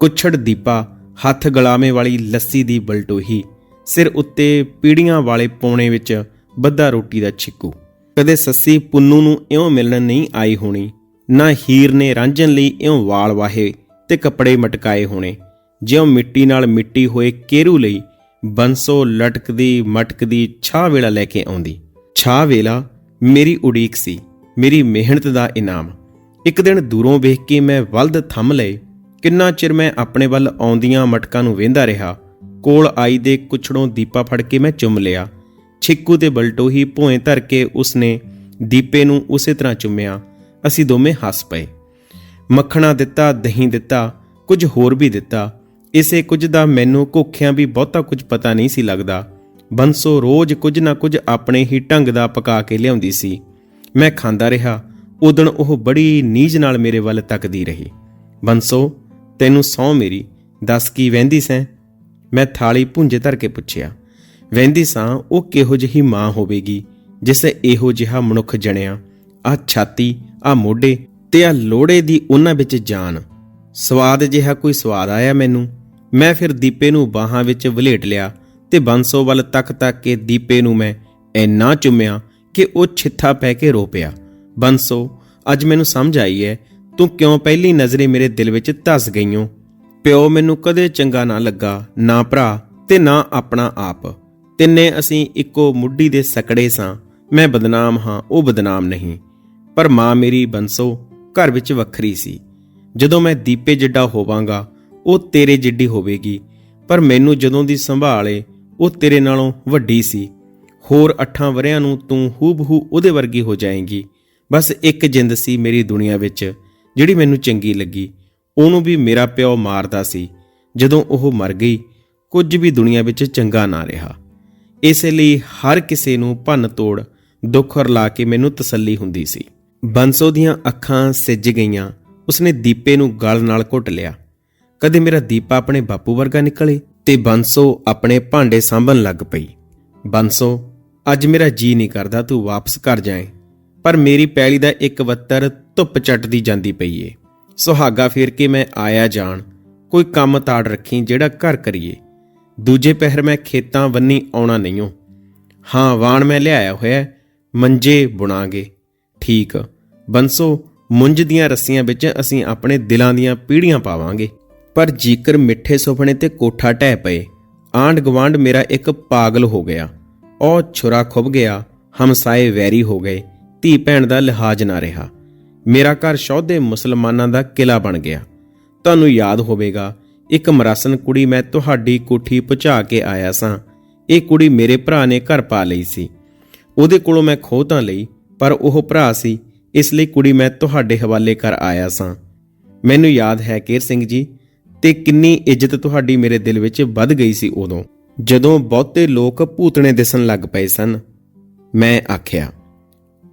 ਕੁੱਛੜ ਦੀਪਾ, ਹੱਥ ਗਲਾਵੇਂ ਵਾਲੀ ਲੱਸੀ ਦੀ ਬਲਟੋਹੀ, ਸਿਰ ਉੱਤੇ ਪੀੜੀਆਂ ਵਾਲੇ ਪੌਣੇ ਵਿੱਚ ਬੱਧਾ ਰੋਟੀ ਦਾ ਛਿੱਕੂ। ਕਦੇ ਸੱਸੀ ਪੁੰਨੂ ਨੂੰ ਇਉਂ ਮਿਲਣ ਨਹੀਂ ਆਈ ਹੋਣੀ, ਨਾ ਹੀਰ ਨੇ ਰਾਂਝਣ ਲਈ ਇਉਂ ਵਾਲ ਵਾਹੇ ਤੇ ਕੱਪੜੇ ਮਟਕਾਏ ਹੋਣੇ। ਜਿਉਂ ਮਿੱਟੀ ਨਾਲ ਮਿੱਟੀ ਹੋਏ ਕੇਰੂ ਲਈ ਬੰਸੋ ਲਟਕਦੀ ਮਟਕਦੀ ਛਾਹ ਵੇਲਾ ਲੈ ਕੇ ਆਉਂਦੀ। ਛਾ ਵੇਲਾ ਮੇਰੀ ਉਡੀਕ ਸੀ, ਮੇਰੀ ਮਿਹਨਤ ਦਾ ਇਨਾਮ। ਇੱਕ ਦਿਨ ਦੂਰੋਂ ਵੇਖ ਕੇ ਮੈਂ ਵਲਦ ਥੰਮ ਲਏ। ਕਿੰਨਾ ਚਿਰ ਮੈਂ ਆਪਣੇ ਵੱਲ ਆਉਂਦੀਆਂ ਮਟਕਾਂ ਨੂੰ ਵੇਂਦਾ ਰਿਹਾ, ਕੋਲ ਆਈ ਦੇ ਕੁਛੜੋਂ ਦੀਪਾ ਫੜ ਕੇ ਮੈਂ ਚੁੰਮ ਲਿਆ। ਛਿੱਕੂ ਤੇ ਬਲਟੋਹੀ ਭੋਏ ਧਰ ਕੇ ਉਸਨੇ ਦੀਪੇ ਨੂੰ ਉਸੇ ਤਰ੍ਹਾਂ ਚੁੰਮਿਆ। ਅਸੀਂ ਦੋਵੇਂ ਹੱਸ ਪਏ। ਮੱਖਣਾ ਦਿੱਤਾ, ਦਹੀਂ ਦਿੱਤਾ, ਕੁਝ ਹੋਰ ਵੀ ਦਿੱਤਾ। ਇਸੇ ਕੁਝ ਦਾ ਮੈਨੂੰ ਕੋਖਿਆਂ ਵੀ ਬਹੁਤਾ ਕੁਝ ਪਤਾ ਨਹੀਂ ਸੀ ਲੱਗਦਾ। ਬੰਸੋ ਰੋਜ਼ ਕੁਝ ਨਾ ਕੁਝ ਆਪਣੇ ਹੀ ਢੰਗ ਦਾ ਪਕਾ ਕੇ ਲਿਆਉਂਦੀ ਸੀ। ਮੈਂ ਖਾਂਦਾ ਰਿਹਾ। ਉਦਣ ਉਹ ਬੜੀ ਨੀਝ ਨਾਲ ਮੇਰੇ ਵੱਲ ਤੱਕਦੀ ਰਹੀ। ਬੰਸੋ, ਤੈਨੂੰ ਸੌ ਮੇਰੀ। ਦੱਸ ਕੀ ਵਹਿੰਦੀ ਸੈਂ? ਮੈਂ ਥਾਲੀ ਭੁੰਜੇ ਧਰ ਕੇ ਪੁੱਛਿਆ। ਵਹਿੰਦੀ ਸਾਂ, ਉਹ ਕਿਹੋ ਜਿਹੀ ਮਾਂ ਹੋਵੇਗੀ, ਜਿਸੇ ਇਹੋ ਜਿਹਾ ਮਨੁੱਖ ਜਣਿਆ। ਆ ਛਾਤੀ ਆ ਮੋਢੇ ਤੇ ਆ ਲੋੜੇ ਦੀ ਉਹਨਾਂ ਵਿੱਚ ਜਾਨ। ਸਵਾਦ ਜਿਹਾ ਕੋਈ ਸਵਾਦ ਆਇਆ ਮੈਨੂੰ। ਮੈਂ ਫਿਰ ਦੀਪੇ ਨੂੰ ਬਾਹਾਂ ਵਿੱਚ ਵਲੇਟ ਲਿਆ। ਤੇ ਬੰਸੋ ਵੱਲ ਤੱਕ ਤੱਕ ਕੇ ਦੀਪੇ ਨੂੰ ਮੈਂ ਇੰਨਾ ਚੁੰਮਿਆ ਕਿ ਉਹ ਛਿੱਥਾ ਪੈ ਕੇ ਰੋ ਪਿਆ। ਬੰਸੋ, ਅੱਜ ਮੈਨੂੰ ਸਮਝ ਆਈ ਹੈ ਤੂੰ ਕਿਉਂ ਪਹਿਲੀ ਨਜ਼ਰੇ ਮੇਰੇ ਦਿਲ ਵਿੱਚ ਧਸ ਗਈਓ? ਪਿਓ ਮੈਨੂੰ ਕਦੇ ਚੰਗਾ ਨਾ ਲੱਗਾ, ਨਾ ਭਰਾ ਤੇ ਨਾ ਆਪਣਾ ਆਪ। ਤਿੰਨੇ ਅਸੀਂ ਇੱਕੋ ਮੁੱਢੀ ਦੇ ਸਕੜੇ ਸਾਂ। ਮੈਂ ਬਦਨਾਮ ਹਾਂ, ਉਹ ਬਦਨਾਮ ਨਹੀਂ। ਪਰ ਮਾਂ ਮੇਰੀ ਬੰਸੋ, ਘਰ ਵਿੱਚ ਵੱਖਰੀ ਸੀ। ਜਦੋਂ ਮੈਂ ਦੀਪੇ ਜਿੱਡਾ ਹੋਵਾਂਗਾ, ਉਹ ਤੇਰੇ ਜਿੱਡੀ ਹੋਵੇਗੀ। ਪਰ ਮੈਨੂੰ ਜਦੋਂ ਦੀ ਸੰਭਾਲੇ ਉਹ ਤੇਰੇ ਨਾਲੋਂ ਵੱਡੀ ਸੀ। ਹੋਰ 8 ਵਰਿਆਂ ਨੂੰ ਤੂੰ ਹੂਬਹੂ ਉਹਦੇ ਵਰਗੀ ਹੋ ਜਾਏਂਗੀ। ਬਸ ਇੱਕ ਜਿੰਦ ਸੀ ਮੇਰੀ ਦੁਨੀਆ ਵਿੱਚ, ਜਿਹੜੀ ਮੈਨੂੰ ਚੰਗੀ ਲੱਗੀ। ਉਹਨੂੰ ਵੀ ਮੇਰਾ ਪਿਓ ਮਾਰਦਾ ਸੀ। ਜਦੋਂ ਉਹ ਮਰ ਗਈ, ਕੁਝ ਵੀ ਦੁਨੀਆ ਵਿੱਚ ਚੰਗਾ ਨਾ ਰਿਹਾ। ਇਸੇ ਲਈ ਹਰ ਕਿਸੇ ਨੂੰ ਭੰਨ ਤੋੜ, ਦੁੱਖ ਰਲਾ ਕੇ ਮੈਨੂੰ ਤਸੱਲੀ ਹੁੰਦੀ ਸੀ। ਬੰਸੋ ਦੀਆਂ ਅੱਖਾਂ ਸਿੱਜ ਗਈਆਂ। ਉਸਨੇ ਦੀਪੇ ਨੂੰ ਗਲ ਨਾਲ ਘੁੱਟ ਲਿਆ। ਕਦੇ ਮੇਰਾ ਦੀਪਾ ਆਪਣੇ ਬਾਪੂ ਵਰਗਾ ਨਿਕਲੇ? ਤੇ ਬੰਸੋ ਆਪਣੇ ਭਾਂਡੇ ਸਾਂਭਣ ਲੱਗ ਪਈ। ਬੰਸੋ, ਅੱਜ ਮੇਰਾ ਜੀ ਨਹੀਂ ਕਰਦਾ, ਤੂੰ ਵਾਪਸ ਘਰ ਜਾਏ। ਪਰ ਮੇਰੀ ਪੈਲੀ ਦਾ ਇੱਕ ਵੱਤਰ ਧੁੱਪ ਚੱਟਦੀ ਜਾਂਦੀ ਪਈ ਏ। ਸੁਹਾਗਾ ਫੇਰ ਕੇ ਮੈਂ ਆਇਆ ਜਾਣ, ਕੋਈ ਕੰਮ ਤਾੜ ਰੱਖੀ ਜਿਹੜਾ ਘਰ ਕਰੀਏ। ਦੂਜੇ ਪਹਿਰ ਮੈਂ ਖੇਤਾਂ ਵੰਨੀ ਆਉਣਾ ਨਹੀਂਓ ਹਾਂ, ਵਾਣ ਮੈਂ ਲਿਆਇਆ ਹੋਇਆ, ਮੰਜੇ ਬੁਣਾਂਗੇ। ਠੀਕ, ਬੰਸੋ, ਮੁੰਜ ਦੀਆਂ ਰੱਸੀਆਂ ਵਿੱਚ ਅਸੀਂ ਆਪਣੇ ਦਿਲਾਂ ਦੀਆਂ ਪੀੜੀਆਂ ਪਾਵਾਂਗੇ। ਪਰ ਜੀਕਰ ਮਿੱਠੇ ਸੁਪਨੇ ਤੇ ਕੋਠਾ ਟਹਿ ਪਏ ਆਂਡ ਗਵਾਂਡ ਮੇਰਾ ਇੱਕ ਪਾਗਲ ਹੋ ਗਿਆ। ਉਹ ਛੁਰਾ ਖੁੱਭ ਗਿਆ, ਹਮਸਾਏ ਵੈਰੀ ਹੋ ਗਏ ਧੀ ਭੈਣ ਦਾ ਲਿਹਾਜ਼ ਨਾ ਰਿਹਾ। ਮੇਰਾ ਘਰ ਸ਼ੌਧੇ ਮੁਸਲਮਾਨਾਂ ਦਾ ਕਿਲਾ ਬਣ ਗਿਆ। ਤੁਹਾਨੂੰ ਯਾਦ ਹੋਵੇਗਾ, ਇੱਕ ਮਰਾਸਨ ਕੁੜੀ ਮੈਂ ਤੁਹਾਡੀ ਕੋਠੀ ਪਹੁੰਚਾ ਕੇ ਆਇਆ ਸਾਂ। ਇਹ ਕੁੜੀ ਮੇਰੇ ਭਰਾ ਨੇ ਘਰ ਪਾ ਲਈ ਸੀ। ਉਹਦੇ ਕੋਲੋਂ ਮੈਂ ਖੋਹ ਤਾਂ ਲਈ, ਪਰ ਉਹ ਭਰਾ ਸੀ, ਇਸ ਲਈ ਕੁੜੀ ਮੈਂ ਤੁਹਾਡੇ ਹਵਾਲੇ ਕਰ ਆਇਆ ਸਾਂ। ਮੈਨੂੰ ਯਾਦ ਹੈ ਕੇਰ ਸਿੰਘ ਜੀ ਤੇ ਕਿੰਨੀ ਇੱਜ਼ਤ ਤੁਹਾਡੀ ਮੇਰੇ ਦਿਲ ਵਿੱਚ ਵੱਧ ਗਈ ਸੀ ਉਦੋਂ, ਜਦੋਂ ਬਹੁਤੇ ਲੋਕ ਭੂਤਣੇ ਦਿਸਣ ਲੱਗ ਪਏ ਸਨ। ਮੈਂ ਆਖਿਆ,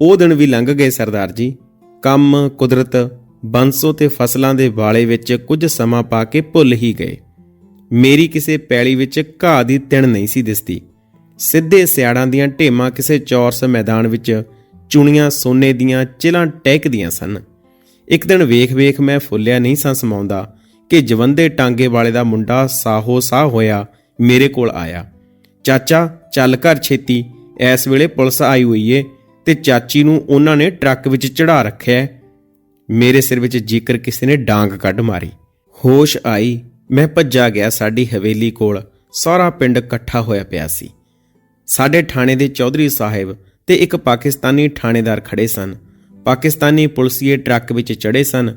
ਉਹ ਦਿਨ ਵੀ ਲੰਘ ਗਏ ਸਰਦਾਰ ਜੀ। ਕੰਮ, ਕੁਦਰਤ, ਬੰਸੋ ਤੇ ਫਸਲਾਂ ਦੇ ਵਾਲੇ ਵਿੱਚ ਕੁਝ ਸਮਾਂ ਪਾ ਕੇ ਭੁੱਲ ਹੀ ਗਏ। ਮੇਰੀ ਕਿਸੇ ਪੈਲੀ ਵਿੱਚ ਘਾਹ ਦੀ ਤਿਣ ਨਹੀਂ ਸੀ ਦਿਸਦੀ। ਸਿੱਧੇ ਸਿਆੜਾਂ ਦੀਆਂ ਢੇਮਾਂ ਕਿਸੇ ਚੌਰਸ ਮੈਦਾਨ ਵਿੱਚ ਚੁਣੀਆਂ ਸੋਨੇ ਦੀਆਂ ਚਿਲਾਂ ਟਹਿਕਦੀਆਂ ਸਨ। ਇੱਕ ਦਿਨ ਵੇਖ-ਵੇਖ ਮੈਂ ਫੁੱਲਿਆ ਨਹੀਂ ਸਾਂ ਸਮਾਉਂਦਾ। ਕਿ ਜਵੰਦੇ ਟਾਂਗੇ ਵਾਲੇ ਦਾ ਮੁੰਡਾ ਸਾਹੋ ਸਾਹ ਹੋਇਆ, ਮੇਰੇ ਕੋਲ ਆਇਆ। ਚਾਚਾ, ਚੱਲ ਘਰ ਛੇਤੀ। ਇਸ ਵੇਲੇ ਪੁਲਿਸ ਆਈ ਹੋਈ ਏ ਤੇ ਚਾਚੀ ਨੂੰ ਉਹਨਾਂ ਨੇ ਟਰੱਕ ਵਿੱਚ ਚੜਾ ਰੱਖਿਆ। ਮੇਰੇ ਸਿਰ ਵਿੱਚ ਜੀਕਰ ਕਿਸੇ ਨੇ ਡਾਂਗ ਕੱਢ ਮਾਰੀ। ਹੋਸ਼ ਆਈ। ਮੈਂ ਭੱਜਾ ਗਿਆ ਸਾਡੀ ਹਵੇਲੀ ਕੋਲ। ਸਾਰਾ ਪਿੰਡ ਇਕੱਠਾ ਹੋਇਆ ਪਿਆ ਸੀ। ਸਾਡੇ ਥਾਣੇ ਦੇ ਚੌਧਰੀ ਸਾਹਿਬ ਤੇ ਇੱਕ ਪਾਕਿਸਤਾਨੀ ਥਾਣੇਦਾਰ ਖੜੇ ਸਨ। ਪਾਕਿਸਤਾਨੀ ਪੁਲਸੀਏ ਟਰੱਕ ਵਿੱਚ ਚੜੇ ਸਨ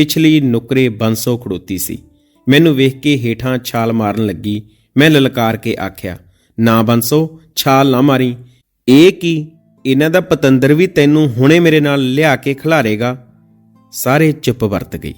ਪਿਛਲੀ ਨੁਕਰੇ ਬੰਸੋ ਖੜੋਤੀ ਸੀ। ਮੈਨੂੰ ਵੇਖ ਕੇ ਹੇਠਾਂ ਛਾਲ ਮਾਰਨ ਲੱਗੀ। ਮੈਂ ਲਲਕਾਰ ਕੇ ਆਖਿਆ, ਨਾ ਬੰਸੋ, ਛਾਲ ਨਾ ਮਾਰੀ। ਇਹ ਕੀ? ਇਹਨਾਂ ਦਾ ਪਤੰਦਰ ਵੀ ਤੈਨੂੰ ਹੁਣੇ ਮੇਰੇ ਨਾਲ ਲਿਆ ਕੇ ਖਿਲਾਰੇਗਾ? ਸਾਰੇ ਚੁੱਪ ਵਰਤ ਗਈ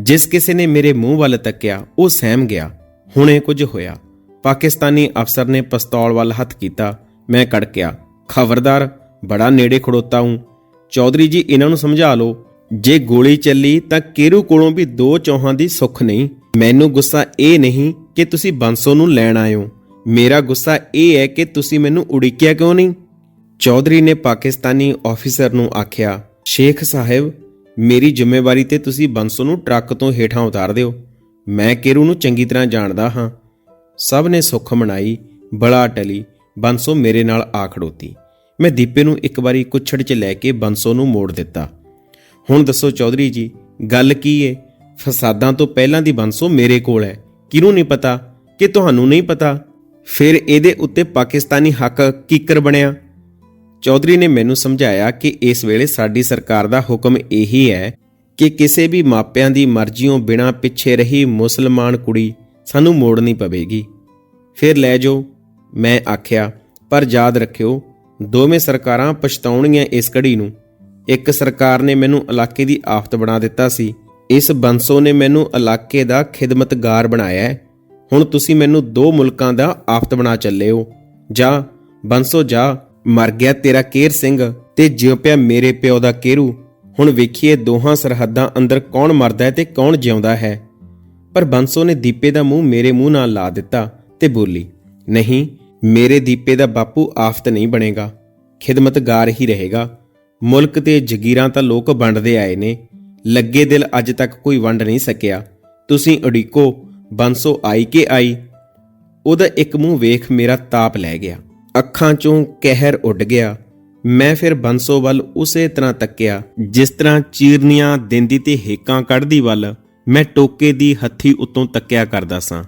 ਜਿਸ ਕਿਸੇ ਨੇ ਮੇਰੇ ਮੂੰਹ ਵੱਲ ਤੱਕਿਆ, ਉਹ ਸਹਿਮ ਗਿਆ। ਹੁਣੇ ਕੁਝ ਹੋਇਆ। ਪਾਕਿਸਤਾਨੀ ਅਫਸਰ ਨੇ ਪਿਸਤੌਲ ਵੱਲ ਹੱਥ ਕੀਤਾ। ਮੈਂ ਕੜਕਿਆ, ਖਬਰਦਾਰ, ਬੜਾ ਨੇੜੇ ਖੜੋਤਾ ਹੂੰ। ਚੌਧਰੀ ਜੀ, ਇਹਨਾਂ ਨੂੰ ਸਮਝਾ ਲਓ। ਜੇ ਗੋਲੀ ਚੱਲੀ ਤਾਂ ਕੇਰੂ ਕੋਲੋਂ ਵੀ ਦੋ ਚੌਹਾਂ ਦੀ ਸੁੱਖ ਨਹੀਂ? ਮੈਨੂੰ ਗੁੱਸਾ ਇਹ ਨਹੀਂ ਕਿ ਤੁਸੀਂ ਬੰਸੋ ਨੂੰ ਲੈਣ ਆਇਓ। ਮੇਰਾ ਗੁੱਸਾ ਇਹ ਹੈ ਕਿ ਤੁਸੀਂ ਮੈਨੂੰ ਉਡੀਕਿਆ ਕਿਉਂ ਨਹੀਂ? ਚੌਧਰੀ ਨੇ ਪਾਕਿਸਤਾਨੀ ਆਫੀਸਰ ਨੂੰ ਆਖਿਆ, ਸ਼ੇਖ ਸਾਹਿਬ, ਮੇਰੀ ਜ਼ਿੰਮੇਵਾਰੀ ਤੇ ਤੁਸੀਂ ਬੰਸੋ ਨੂੰ ਟਰੱਕ ਤੋਂ ਹੇਠਾਂ ਉਤਾਰ ਦਿਓ। ਮੈਂ ਕੇਰੂ ਨੂੰ ਚੰਗੀ ਤਰ੍ਹਾਂ ਜਾਣਦਾ ਹਾਂ। ਸਭ ਨੇ ਸੁੱਖ ਮਨਾਈ, ਬੜਾ ਟਲੀ, ਬੰਸੋ ਮੇਰੇ ਨਾਲ ਆ ਖੜੋਤੀ। ਮੈਂ ਦੀਪੇ ਨੂੰ ਇੱਕ ਵਾਰੀ ਕੁੱਛੜ 'ਚ ਲੈ ਕੇ ਬੰਸੋ ਨੂੰ ਮੋੜ ਦਿੱਤਾ। ਹੁਣ ਦੱਸੋ ਚੌਧਰੀ ਜੀ, ਗੱਲ ਕੀ ਏ? ਫਸਾਦਾਂ ਤੋਂ ਪਹਿਲਾਂ ਦੀ ਬੰਸੋ ਮੇਰੇ ਕੋਲ ਹੈ। ਕਿਹਨੂੰ ਨਹੀਂ ਪਤਾ? ਕਿ ਤੁਹਾਨੂੰ ਨਹੀਂ ਪਤਾ? ਫਿਰ ਇਹਦੇ ਉੱਤੇ ਪਾਕਿਸਤਾਨੀ ਹੱਕ ਕੀਕਰ ਬਣਿਆ? ਚੌਧਰੀ ਨੇ ਮੈਨੂੰ ਸਮਝਾਇਆ ਕਿ ਇਸ ਵੇਲੇ ਸਾਡੀ ਸਰਕਾਰ ਦਾ ਹੁਕਮ ਇਹੀ ਹੈ ਕਿ ਕਿਸੇ ਵੀ ਮਾਪਿਆਂ ਦੀ ਮਰਜ਼ੀਓਂ ਬਿਨਾਂ ਪਿੱਛੇ ਰਹੀ ਮੁਸਲਮਾਨ ਕੁੜੀ ਸਾਨੂੰ ਮੋੜਨੀ ਪਵੇਗੀ। ਫਿਰ ਲੈ ਜਾਓ, ਮੈਂ ਆਖਿਆ, ਪਰ ਯਾਦ ਰੱਖਿਓ, ਦੋਵੇਂ ਸਰਕਾਰਾਂ ਪਛਤਾਉਣਗੀਆਂ ਇਸ ਘੜੀ ਨੂੰ। ਇੱਕ ਸਰਕਾਰ ਨੇ ਮੈਨੂੰ ਇਲਾਕੇ ਦੀ ਆਫਤ ਬਣਾ ਦਿੱਤਾ ਸੀ। ਇਸ ਬੰਸੋ ਨੇ ਮੈਨੂੰ ਇਲਾਕੇ ਦਾ ਖਿਦਮਤਗਾਰ ਬਣਾਇਆ ਹੈ। ਹੁਣ ਤੁਸੀਂ ਮੈਨੂੰ ਦੋ ਮੁਲਕਾਂ ਦਾ ਆਫਤ ਬਣਾ ਚੱਲੇ ਹੋ ਜਾ, ਬੰਸੋ ਜਾ, ਮਰ ਗਿਆ ਤੇਰਾ ਕੇਰ ਸਿੰਘ ਤੇ ਜਿਉ ਪਿਆ ਮੇਰੇ ਪਿਓ ਦਾ ਕੇਰੂ। ਹੁਣ ਵੇਖੀਏ ਦੋਹਾਂ ਸਰਹੱਦਾਂ ਅੰਦਰ ਕੌਣ ਮਰਦਾ ਹੈ ਤੇ ਕੌਣ ਜਿਉਂਦਾ ਹੈ। ਪਰ ਬੰਸੋ ਨੇ ਦੀਪੇ ਦਾ ਮੂੰਹ ਮੇਰੇ ਮੂੰਹ ਨਾਲ ਲਾ ਦਿੱਤਾ ਤੇ ਬੋਲੀ, ਨਹੀਂ, ਮੇਰੇ ਦੀਪੇ ਦਾ ਬਾਪੂ ਆਫਤ ਨਹੀਂ ਬਣੇਗਾ। ਖਿਦਮਤਗਾਰ ਹੀ ਰਹੇਗਾ। ਮੁਲਕ ਤੇ ਜਗੀਰਾਂ ਤਾਂ ਲੋਕ ਵੰਡਦੇ ਆਏ ਨੇ, ਲੱਗੇ ਦਿਲ ਅੱਜ ਤੱਕ ਕੋਈ ਵੰਡ ਨਹੀਂ ਸਕਿਆ। ਤੁਸੀਂ ਉਡੀਕੋ, ਬੰਸੋ ਆਈ ਕੇ ਆਈ। ਉਹਦਾ ਇੱਕ ਮੂੰਹ ਵੇਖ ਮੇਰਾ ਤਾਪ ਲੈ ਗਿਆ। ਅੱਖਾਂ ਚੋਂ ਕਹਿਰ ਉੱਡ ਗਿਆ। ਮੈਂ ਫਿਰ ਬੰਸੋ ਵੱਲ ਉਸੇ ਤਰ੍ਹਾਂ ਤੱਕਿਆ, ਜਿਸ ਤਰ੍ਹਾਂ ਚੀਰਨੀਆਂ ਦਿੰਦੀ ਤੇ ਹੇਕਾਂ ਕੱਢਦੀ ਵੱਲ ਮੈਂ ਟੋਕੇ ਦੀ ਹੱਥੀ ਉੱਤੋਂ ਤੱਕਿਆ ਕਰਦਾ ਸਾਂ।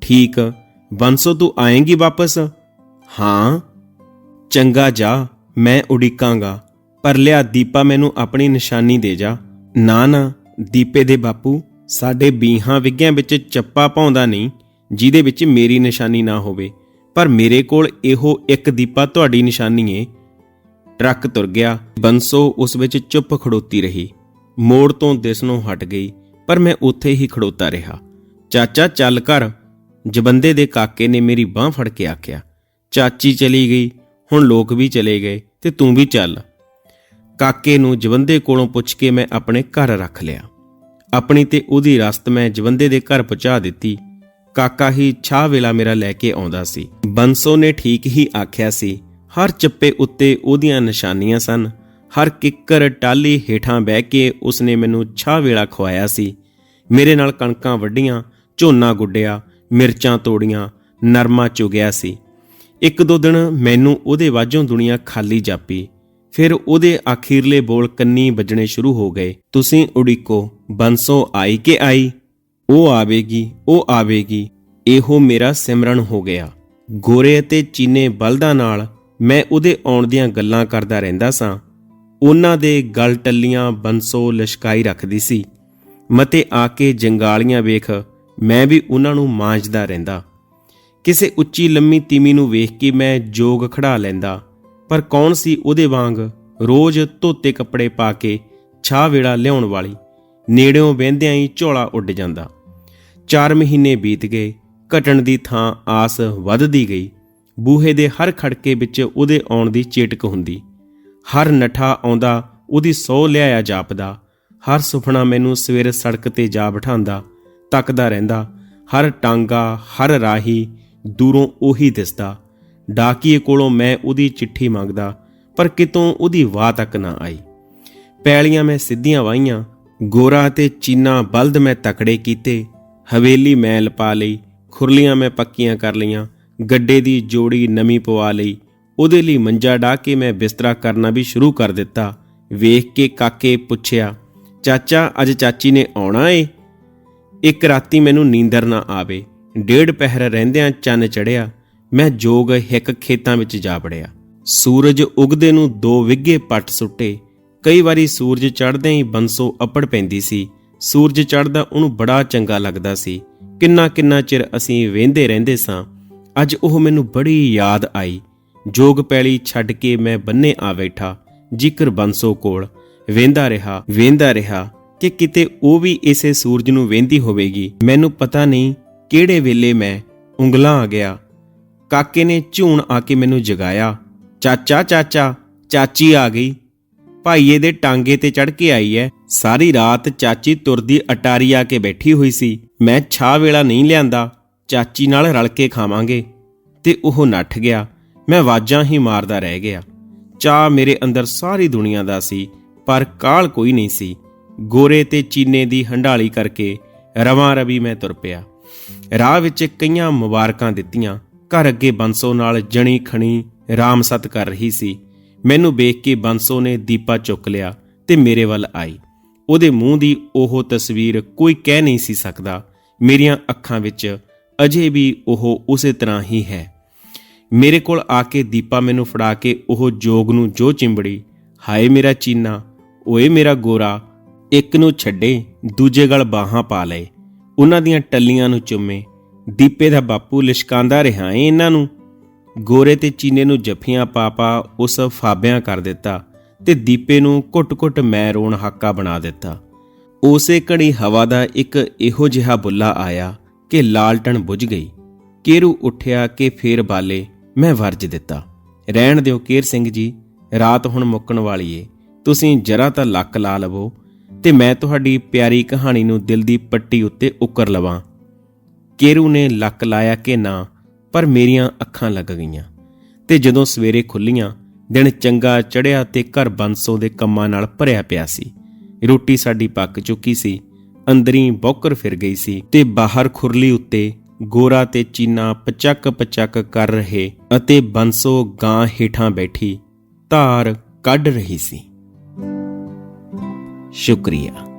ਠੀਕ, ਬੰਸੋ ਤੂੰ ਆਏਂਗੀ ਵਾਪਸ? ਹਾਂ। ਚੰਗਾ ਜਾ, ਮੈਂ ਉਡੀਕਾਂਗਾ। ਪਰ ਲਿਆ ਦੀਪਾ ਮੈਨੂੰ ਆਪਣੀ ਨਿਸ਼ਾਨੀ ਦੇ ਜਾ। ਨਾ ਨਾ, ਦੀਪੇ ਦੇ ਬਾਪੂ, ਸਾਡੇ ਬੀਹਾਂ ਵਿਗਿਆਂ ਵਿੱਚ ਚੱਪਾ ਪਾਉਂਦਾ ਨਹੀਂ, ਜਿਹਦੇ ਵਿੱਚ ਮੇਰੀ ਨਿਸ਼ਾਨੀ ਨਾ ਹੋਵੇ। ਪਰ ਮੇਰੇ ਕੋਲ ਇਹੋ ਇੱਕ ਦੀਪਾ ਤੁਹਾਡੀ ਨਿਸ਼ਾਨੀ ਏ। ਟਰੱਕ ਤੁਰ ਗਿਆ, ਬੰਸੋ ਉਸ ਵਿੱਚ ਚੁੱਪ ਖੜੋਤੀ ਰਹੀ। ਮੋੜ ਤੋਂ ਦਿਸਣੋਂ ਹਟ ਗਈ, ਪਰ ਮੈਂ ਉੱਥੇ ਹੀ ਖੜੋਤਾ ਰਿਹਾ। ਚਾਚਾ ਚੱਲ ਕਰ ਜਬੰਦੇ ਦੇ ਕਾਕੇ ਨੇ ਮੇਰੀ ਬਾਹ ਫੜ ਕੇ ਆਖਿਆ, ਚਾਚੀ ਚਲੀ ਗਈ, ਹੁਣ ਲੋਕ ਵੀ ਚਲੇ ਗਏ, ਤੇ ਤੂੰ ਵੀ ਚੱਲ। ਕਾਕੇ ਨੂੰ ਜਵੰਦੇ ਕੋਲੋਂ ਪੁੱਛ ਕੇ ਮੈਂ ਆਪਣੇ ਘਰ ਰੱਖ ਲਿਆ। ਆਪਣੀ ਤੇ ਉਹਦੀ ਰਸਤ ਮੈਂ ਜਵੰਦੇ ਦੇ ਘਰ ਪਹੁੰਚਾ ਦਿੱਤੀ। ਕਾਕਾ ਹੀ ਛਾ ਵੇਲਾ ਮੇਰਾ ਲੈ ਕੇ ਆਉਂਦਾ ਸੀ। ਬੰਸੋ ਨੇ ਠੀਕ ਹੀ ਆਖਿਆ ਸੀ, ਹਰ ਚੱਪੇ ਉੱਤੇ ਉਹਦੀਆਂ ਨਿਸ਼ਾਨੀਆਂ ਸਨ। ਹਰ ਕਿੱਕਰ ਟਾਲੀ ਹੇਠਾਂ ਬਹਿ ਕੇ ਉਸਨੇ ਮੈਨੂੰ ਛਾ ਵੇਲਾ ਖਵਾਇਆ ਸੀ। ਮੇਰੇ ਨਾਲ ਕਣਕਾਂ ਵੱਢੀਆਂ, ਝੋਨਾ ਗੁੱਡਿਆ, ਮਿਰਚਾਂ ਤੋੜੀਆਂ, ਨਰਮਾ ਚੁਗਿਆ ਸੀ। ਇੱਕ ਦੋ ਦਿਨ ਮੈਨੂੰ ਉਹਦੇ ਵਾਜੋਂ ਦੁਨੀਆ ਖਾਲੀ ਜਾਪੀ। ਫਿਰ ਉਹਦੇ ਆਖੀਰਲੇ ਬੋਲ ਕੰਨੀ ਵੱਜਣੇ ਸ਼ੁਰੂ ਹੋ ਗਏ। ਤੁਸੀਂ ਉਡੀਕੋ, ਬੰਸੋ ਆਈ ਕਿ ਆਈ? ਉਹ ਆਵੇਗੀ ਉਹ ਆਵੇਗੀ। ਇਹੋ ਮੇਰਾ ਸਿਮਰਨ ਹੋ ਗਿਆ। ਗੋਰੇ ਅਤੇ ਚੀਨੇ ਬਲਦਾਂ ਨਾਲ ਮੈਂ ਉਹਦੇ ਆਉਣ ਦੀਆਂ ਗੱਲਾਂ ਕਰਦਾ ਰਹਿੰਦਾ ਸਾਂ। ਉਹਨਾਂ ਦੇ ਗਲ ਟੱਲੀਆਂ ਬੰਸੋ ਲਸ਼ਕਾਈ ਰੱਖਦੀ ਸੀ। ਮਤੇ ਆ ਕੇ ਜੰਗਾਲੀਆਂ ਵੇਖ, ਮੈਂ ਵੀ ਉਹਨਾਂ ਨੂੰ ਮਾਂਜਦਾ ਰਹਿੰਦਾ। ਕਿਸੇ ਉੱਚੀ ਲੰਮੀ ਤੀਮੀ ਨੂੰ ਵੇਖ ਕੇ ਮੈਂ ਜੋਗ ਖੜਾ ਲੈਂਦਾ। ਪਰ ਕੌਣ ਸੀ ਉਹਦੇ ਵਾਂਗ ਰੋਜ਼ ਧੋਤੇ ਕੱਪੜੇ ਪਾ ਕੇ ਛਾਹ ਵੇੜਾ ਲਿਆਉਣ ਵਾਲੀ? ਨੇੜਿਓਂ ਵਹਿੰਦਿਆਂ ਹੀ ਝੋਲਾ ਉੱਡ ਜਾਂਦਾ। 4 ਮਹੀਨੇ ਬੀਤ ਗਏ, ਘਟਣ ਦੀ ਥਾਂ ਆਸ ਵੱਧਦੀ ਗਈ। ਬੂਹੇ ਦੇ ਹਰ ਖੜਕੇ ਵਿੱਚ ਉਹਦੇ ਆਉਣ ਦੀ ਚੇਟਕ ਹੁੰਦੀ। ਹਰ ਨਠਾ ਆਉਂਦਾ, ਉਹਦੀ ਸੌ ਲਿਆਇਆ ਜਾਪਦਾ। ਹਰ ਸੁਪਨਾ ਮੈਨੂੰ ਸਵੇਰੇ ਸੜਕ ਤੇ ਜਾ ਬਿਠਾਉਂਦਾ, ਤੱਕਦਾ ਰਹਿੰਦਾ। ਹਰ ਟਾਂਗਾ, ਹਰ ਰਾਹੀ ਦੂਰੋਂ ਉਹੀ ਦਿਸਦਾ। ਡਾਕੀਏ ਕੋਲੋਂ ਮੈਂ ਉਹਦੀ ਚਿੱਠੀ ਮੰਗਦਾ, ਪਰ ਕਿਤੋਂ ਉਹਦੀ ਵਾਹ ਤੱਕ ਨਾ ਆਈ। ਪੈਲੀਆਂ ਮੈਂ ਸਿੱਧੀਆਂ ਵਾਹੀਆਂ, ਗੋਰਾ ਤੇ ਚੀਨਾ ਬਲਦ ਮੈਂ ਤਕੜੇ ਕੀਤੇ। ਹਵੇਲੀ ਮੈਂ ਲਪਾ ਲਈ, ਖੁਰਲੀਆਂ ਮੈਂ ਪੱਕੀਆਂ ਕਰ ਲਈਆਂ, ਗੱਡੇ ਦੀ ਜੋੜੀ ਨਵੀਂ ਪਵਾ ਲਈ। ਉਹਦੇ ਲਈ ਮੰਜਾ ਢਾ ਕੇ ਮੈਂ ਬਿਸਤਰਾ ਕਰਨਾ ਵੀ ਸ਼ੁਰੂ ਕਰ ਦਿੱਤਾ। ਵੇਖ ਕੇ ਕਾਕੇ ਪੁੱਛਿਆ, ਚਾਚਾ, ਅੱਜ ਚਾਚੀ ਨੇ ਆਉਣਾ ਏ? ਇੱਕ ਰਾਤੀ ਮੈਨੂੰ ਨੀਂਦਰ ਨਾ ਆਵੇ। ਡੇਢ ਪਹਿਰ ਰਹਿੰਦਿਆਂ ਚੰਨ ਚੜਿਆ। ਮੈਂ ਜੋਗ ਹਿੱਕ ਖੇਤਾਂ ਵਿੱਚ ਜਾ ਵੜਿਆ। ਸੂਰਜ ਉਗਦੇ ਨੂੰ ਦੋ ਵਿੱਗੇ ਪੱਟ ਸੁੱਟੇ। ਕਈ ਵਾਰੀ ਸੂਰਜ ਚੜ੍ਹਦੇ ਹੀ ਬੰਸੋ ਅੱਪੜ ਪੈਂਦੀ ਸੀ। ਸੂਰਜ ਚੜ੍ਹਦਾ ਉਹਨੂੰ ਬੜਾ ਚੰਗਾ ਲੱਗਦਾ ਸੀ। ਕਿੰਨਾ ਕਿੰਨਾ ਚਿਰ ਅਸੀਂ ਵੇਂਦੇ ਰਹਿੰਦੇ ਸਾਂ। ਅੱਜ ਉਹ ਮੈਨੂੰ ਬੜੀ ਯਾਦ ਆਈ। ਜੋਗ ਪੈਲੀ ਛੱਡ ਕੇ ਮੈਂ ਬੰਨੇ ਆ ਬੈਠਾ। ਜਿਕਰ ਬੰਸੋ ਕੋਲ। ਵੇਂਦਾ ਰਿਹਾ ਵੇਂਦਾ ਰਿਹਾ ਕਿ ਕਿਤੇ ਉਹ ਵੀ ਇਸੇ ਸੂਰਜ ਨੂੰ ਵੇਂਦੀ ਹੋਵੇਗੀ। ਮੈਨੂੰ ਪਤਾ ਨਹੀਂ ਕਿਹੜੇ ਵੇਲੇ ਮੈਂ ਉਂਗਲਾਂ ਆ ਗਿਆ। ਕਾਕੇ ਨੇ ਝੂਣ ਆ ਕੇ ਮੈਨੂੰ ਜਗਾਇਆ। ਚਾਚਾ ਚਾਚਾ, ਚਾਚੀ ਆ ਗਈ। ਭਾਈਏ ਦੇ ਟਾਂਗੇ ਤੇ ਚੜ ਕੇ ਆਈ ਐ ਸਾਰੀ ਰਾਤ ਚਾਚੀ ਤੁਰਦੀ ਅਟਾਰੀ ਆ ਕੇ ਬੈਠੀ ਹੋਈ ਸੀ। ਮੈਂ ਛਾ ਵੇਲਾ ਨਹੀਂ ਲਿਆਂਦਾ। ਚਾਚੀ ਨਾਲ ਰਲ ਕੇ ਖਾਵਾਂਗੇ। ਤੇ ਉਹ ਨੱਠ ਗਿਆ। ਮੈਂ ਵਾਜਾਂ ਹੀ ਮਾਰਦਾ ਰਹਿ ਗਿਆ। ਚਾਹ ਮੇਰੇ ਅੰਦਰ ਸਾਰੀ ਦੁਨੀਆ ਦਾ ਸੀ, ਪਰ ਕਾਲ ਕੋਈ ਨਹੀਂ ਸੀ। ਗੋਰੇ ਤੇ ਚੀਨੇ ਦੀ ਹੰਡਾਲੀ ਕਰਕੇ ਰਵਾਂ ਰਵੀ ਮੈਂ ਤੁਰ ਪਿਆ। ਰਾਹ ਵਿੱਚ ਕਈਆਂ ਮੁਬਾਰਕਾਂ ਦਿੱਤੀਆਂ। ਘਰ ਅੱਗੇ ਬੰਸੋ ਨਾਲ ਜਣੀ ਖਣੀ ਰਾਮ ਸਤ ਕਰ ਰਹੀ ਸੀ। ਮੈਨੂੰ ਵੇਖ ਕੇ ਬੰਸੋ ਨੇ ਦੀਪਾ ਚੁੱਕ ਲਿਆ ਤੇ ਮੇਰੇ ਵੱਲ ਆਈ। ਉਹਦੇ ਮੂੰਹ ਦੀ ਉਹ ਤਸਵੀਰ ਕੋਈ ਕਹਿ ਨਹੀਂ ਸੀ ਸਕਦਾ। ਮੇਰੀਆਂ ਅੱਖਾਂ ਵਿੱਚ ਅਜੇ ਵੀ ਉਹ ਉਸੇ ਤਰ੍ਹਾਂ ਹੀ ਹੈ। ਮੇਰੇ ਕੋਲ ਆ ਕੇ ਦੀਪਾ ਮੈਨੂੰ ਫੜਾ ਕੇ ਉਹ ਜੋਗ ਨੂੰ ਜੋ ਚਿੰਬੜੀ, ਹਾਏ ਮੇਰਾ ਚੀਨਾ, ਓਏ ਮੇਰਾ ਗੋਰਾ, ਇੱਕ ਨੂੰ ਛੱਡੇ, ਦੂਜੇ ਗਲ ਬਾਹਾਂ ਪਾ ਲਏ। ਉਹਨਾਂ ਦੀਆਂ ਟੱਲੀਆਂ ਨੂੰ ਚੁੰਮੇ ਦੀਪੇ ਦਾ ਬਾਪੂ ਲਿਸ਼ਕਾਂਦਾ ਰਿਹਾ ਏ ਇਹਨਾਂ ਨੂੰ। ਗੋਰੇ ਤੇ ਚੀਨੇ ਨੂੰ ਜੱਫੀਆਂ ਪਾਪਾ ਉਸ ਫਾਬਿਆਂ ਕਰ ਦਿੱਤਾ ਤੇ ਦੀਪੇ ਨੂੰ ਘੁੱਟ-ਘੁੱਟ ਮੈਂ ਰੋਣ ਹਾਕਾ ਬਣਾ ਦਿੱਤਾ। ਉਸੇ ਘੜੀ ਹਵਾ ਦਾ ਇੱਕ ਇਹੋ ਜਿਹਾ ਬੁੱਲਾ ਆਇਆ ਕਿ ਲਾਲਟਣ ਬੁਝ ਗਈ। ਕੇਰੂ ਉੱਠਿਆ ਕਿ ਫੇਰ ਬਾਲੇ, ਮੈਂ ਵਰਜ ਦਿੱਤਾ। ਰਹਿਣ ਦਿਓ ਕੇਰ ਸਿੰਘ ਜੀ, ਰਾਤ ਹੁਣ ਮੁੱਕਣ ਵਾਲੀ ਏ। ਤੁਸੀਂ ਜਰਾ ਤਾਂ ਲੱਕ ਲਾ ਲਵੋ ਤੇ ਮੈਂ ਤੁਹਾਡੀ ਪਿਆਰੀ ਕਹਾਣੀ ਨੂੰ ਦਿਲ ਦੀ ਪੱਟੀ ਉੱਤੇ ਉਕਰ ਲਵਾਂ। ਕੇਰੂ ਨੇ ਲੱਕ ਲਾਇਆ ਕਿ ਨਾ, ਪਰ ਮੇਰੀਆਂ ਅੱਖਾਂ ਲੱਗ ਗਈਆਂ। ਤੇ ਜਦੋਂ ਸਵੇਰੇ ਖੁੱਲੀਆਂ, ਦਿਨ ਚੰਗਾ ਚੜਿਆ ਤੇ ਘਰ ਬੰਸੋ ਦੇ ਕੰਮਾਂ ਨਾਲ ਭਰਿਆ ਪਿਆ ਸੀ। ਰੋਟੀ ਸਾਡੀ ਪੱਕ ਚੁੱਕੀ ਸੀ, ਅੰਦਰੀ ਬੌਕਰ ਫਿਰ ਗਈ ਸੀ ਤੇ ਬਾਹਰ ਖੁਰਲੀ ਉੱਤੇ ਗੋਰਾ ਤੇ ਚੀਨਾ ਪਚੱਕ ਪਚੱਕ ਕਰ ਰਹੇ ਅਤੇ ਬੰਸੋ ਗਾਂ ਹੇਠਾਂ ਬੈਠੀ ਧਾਰ ਕੱਢ ਰਹੀ ਸੀ। ਸ਼ੁਕਰੀਆ।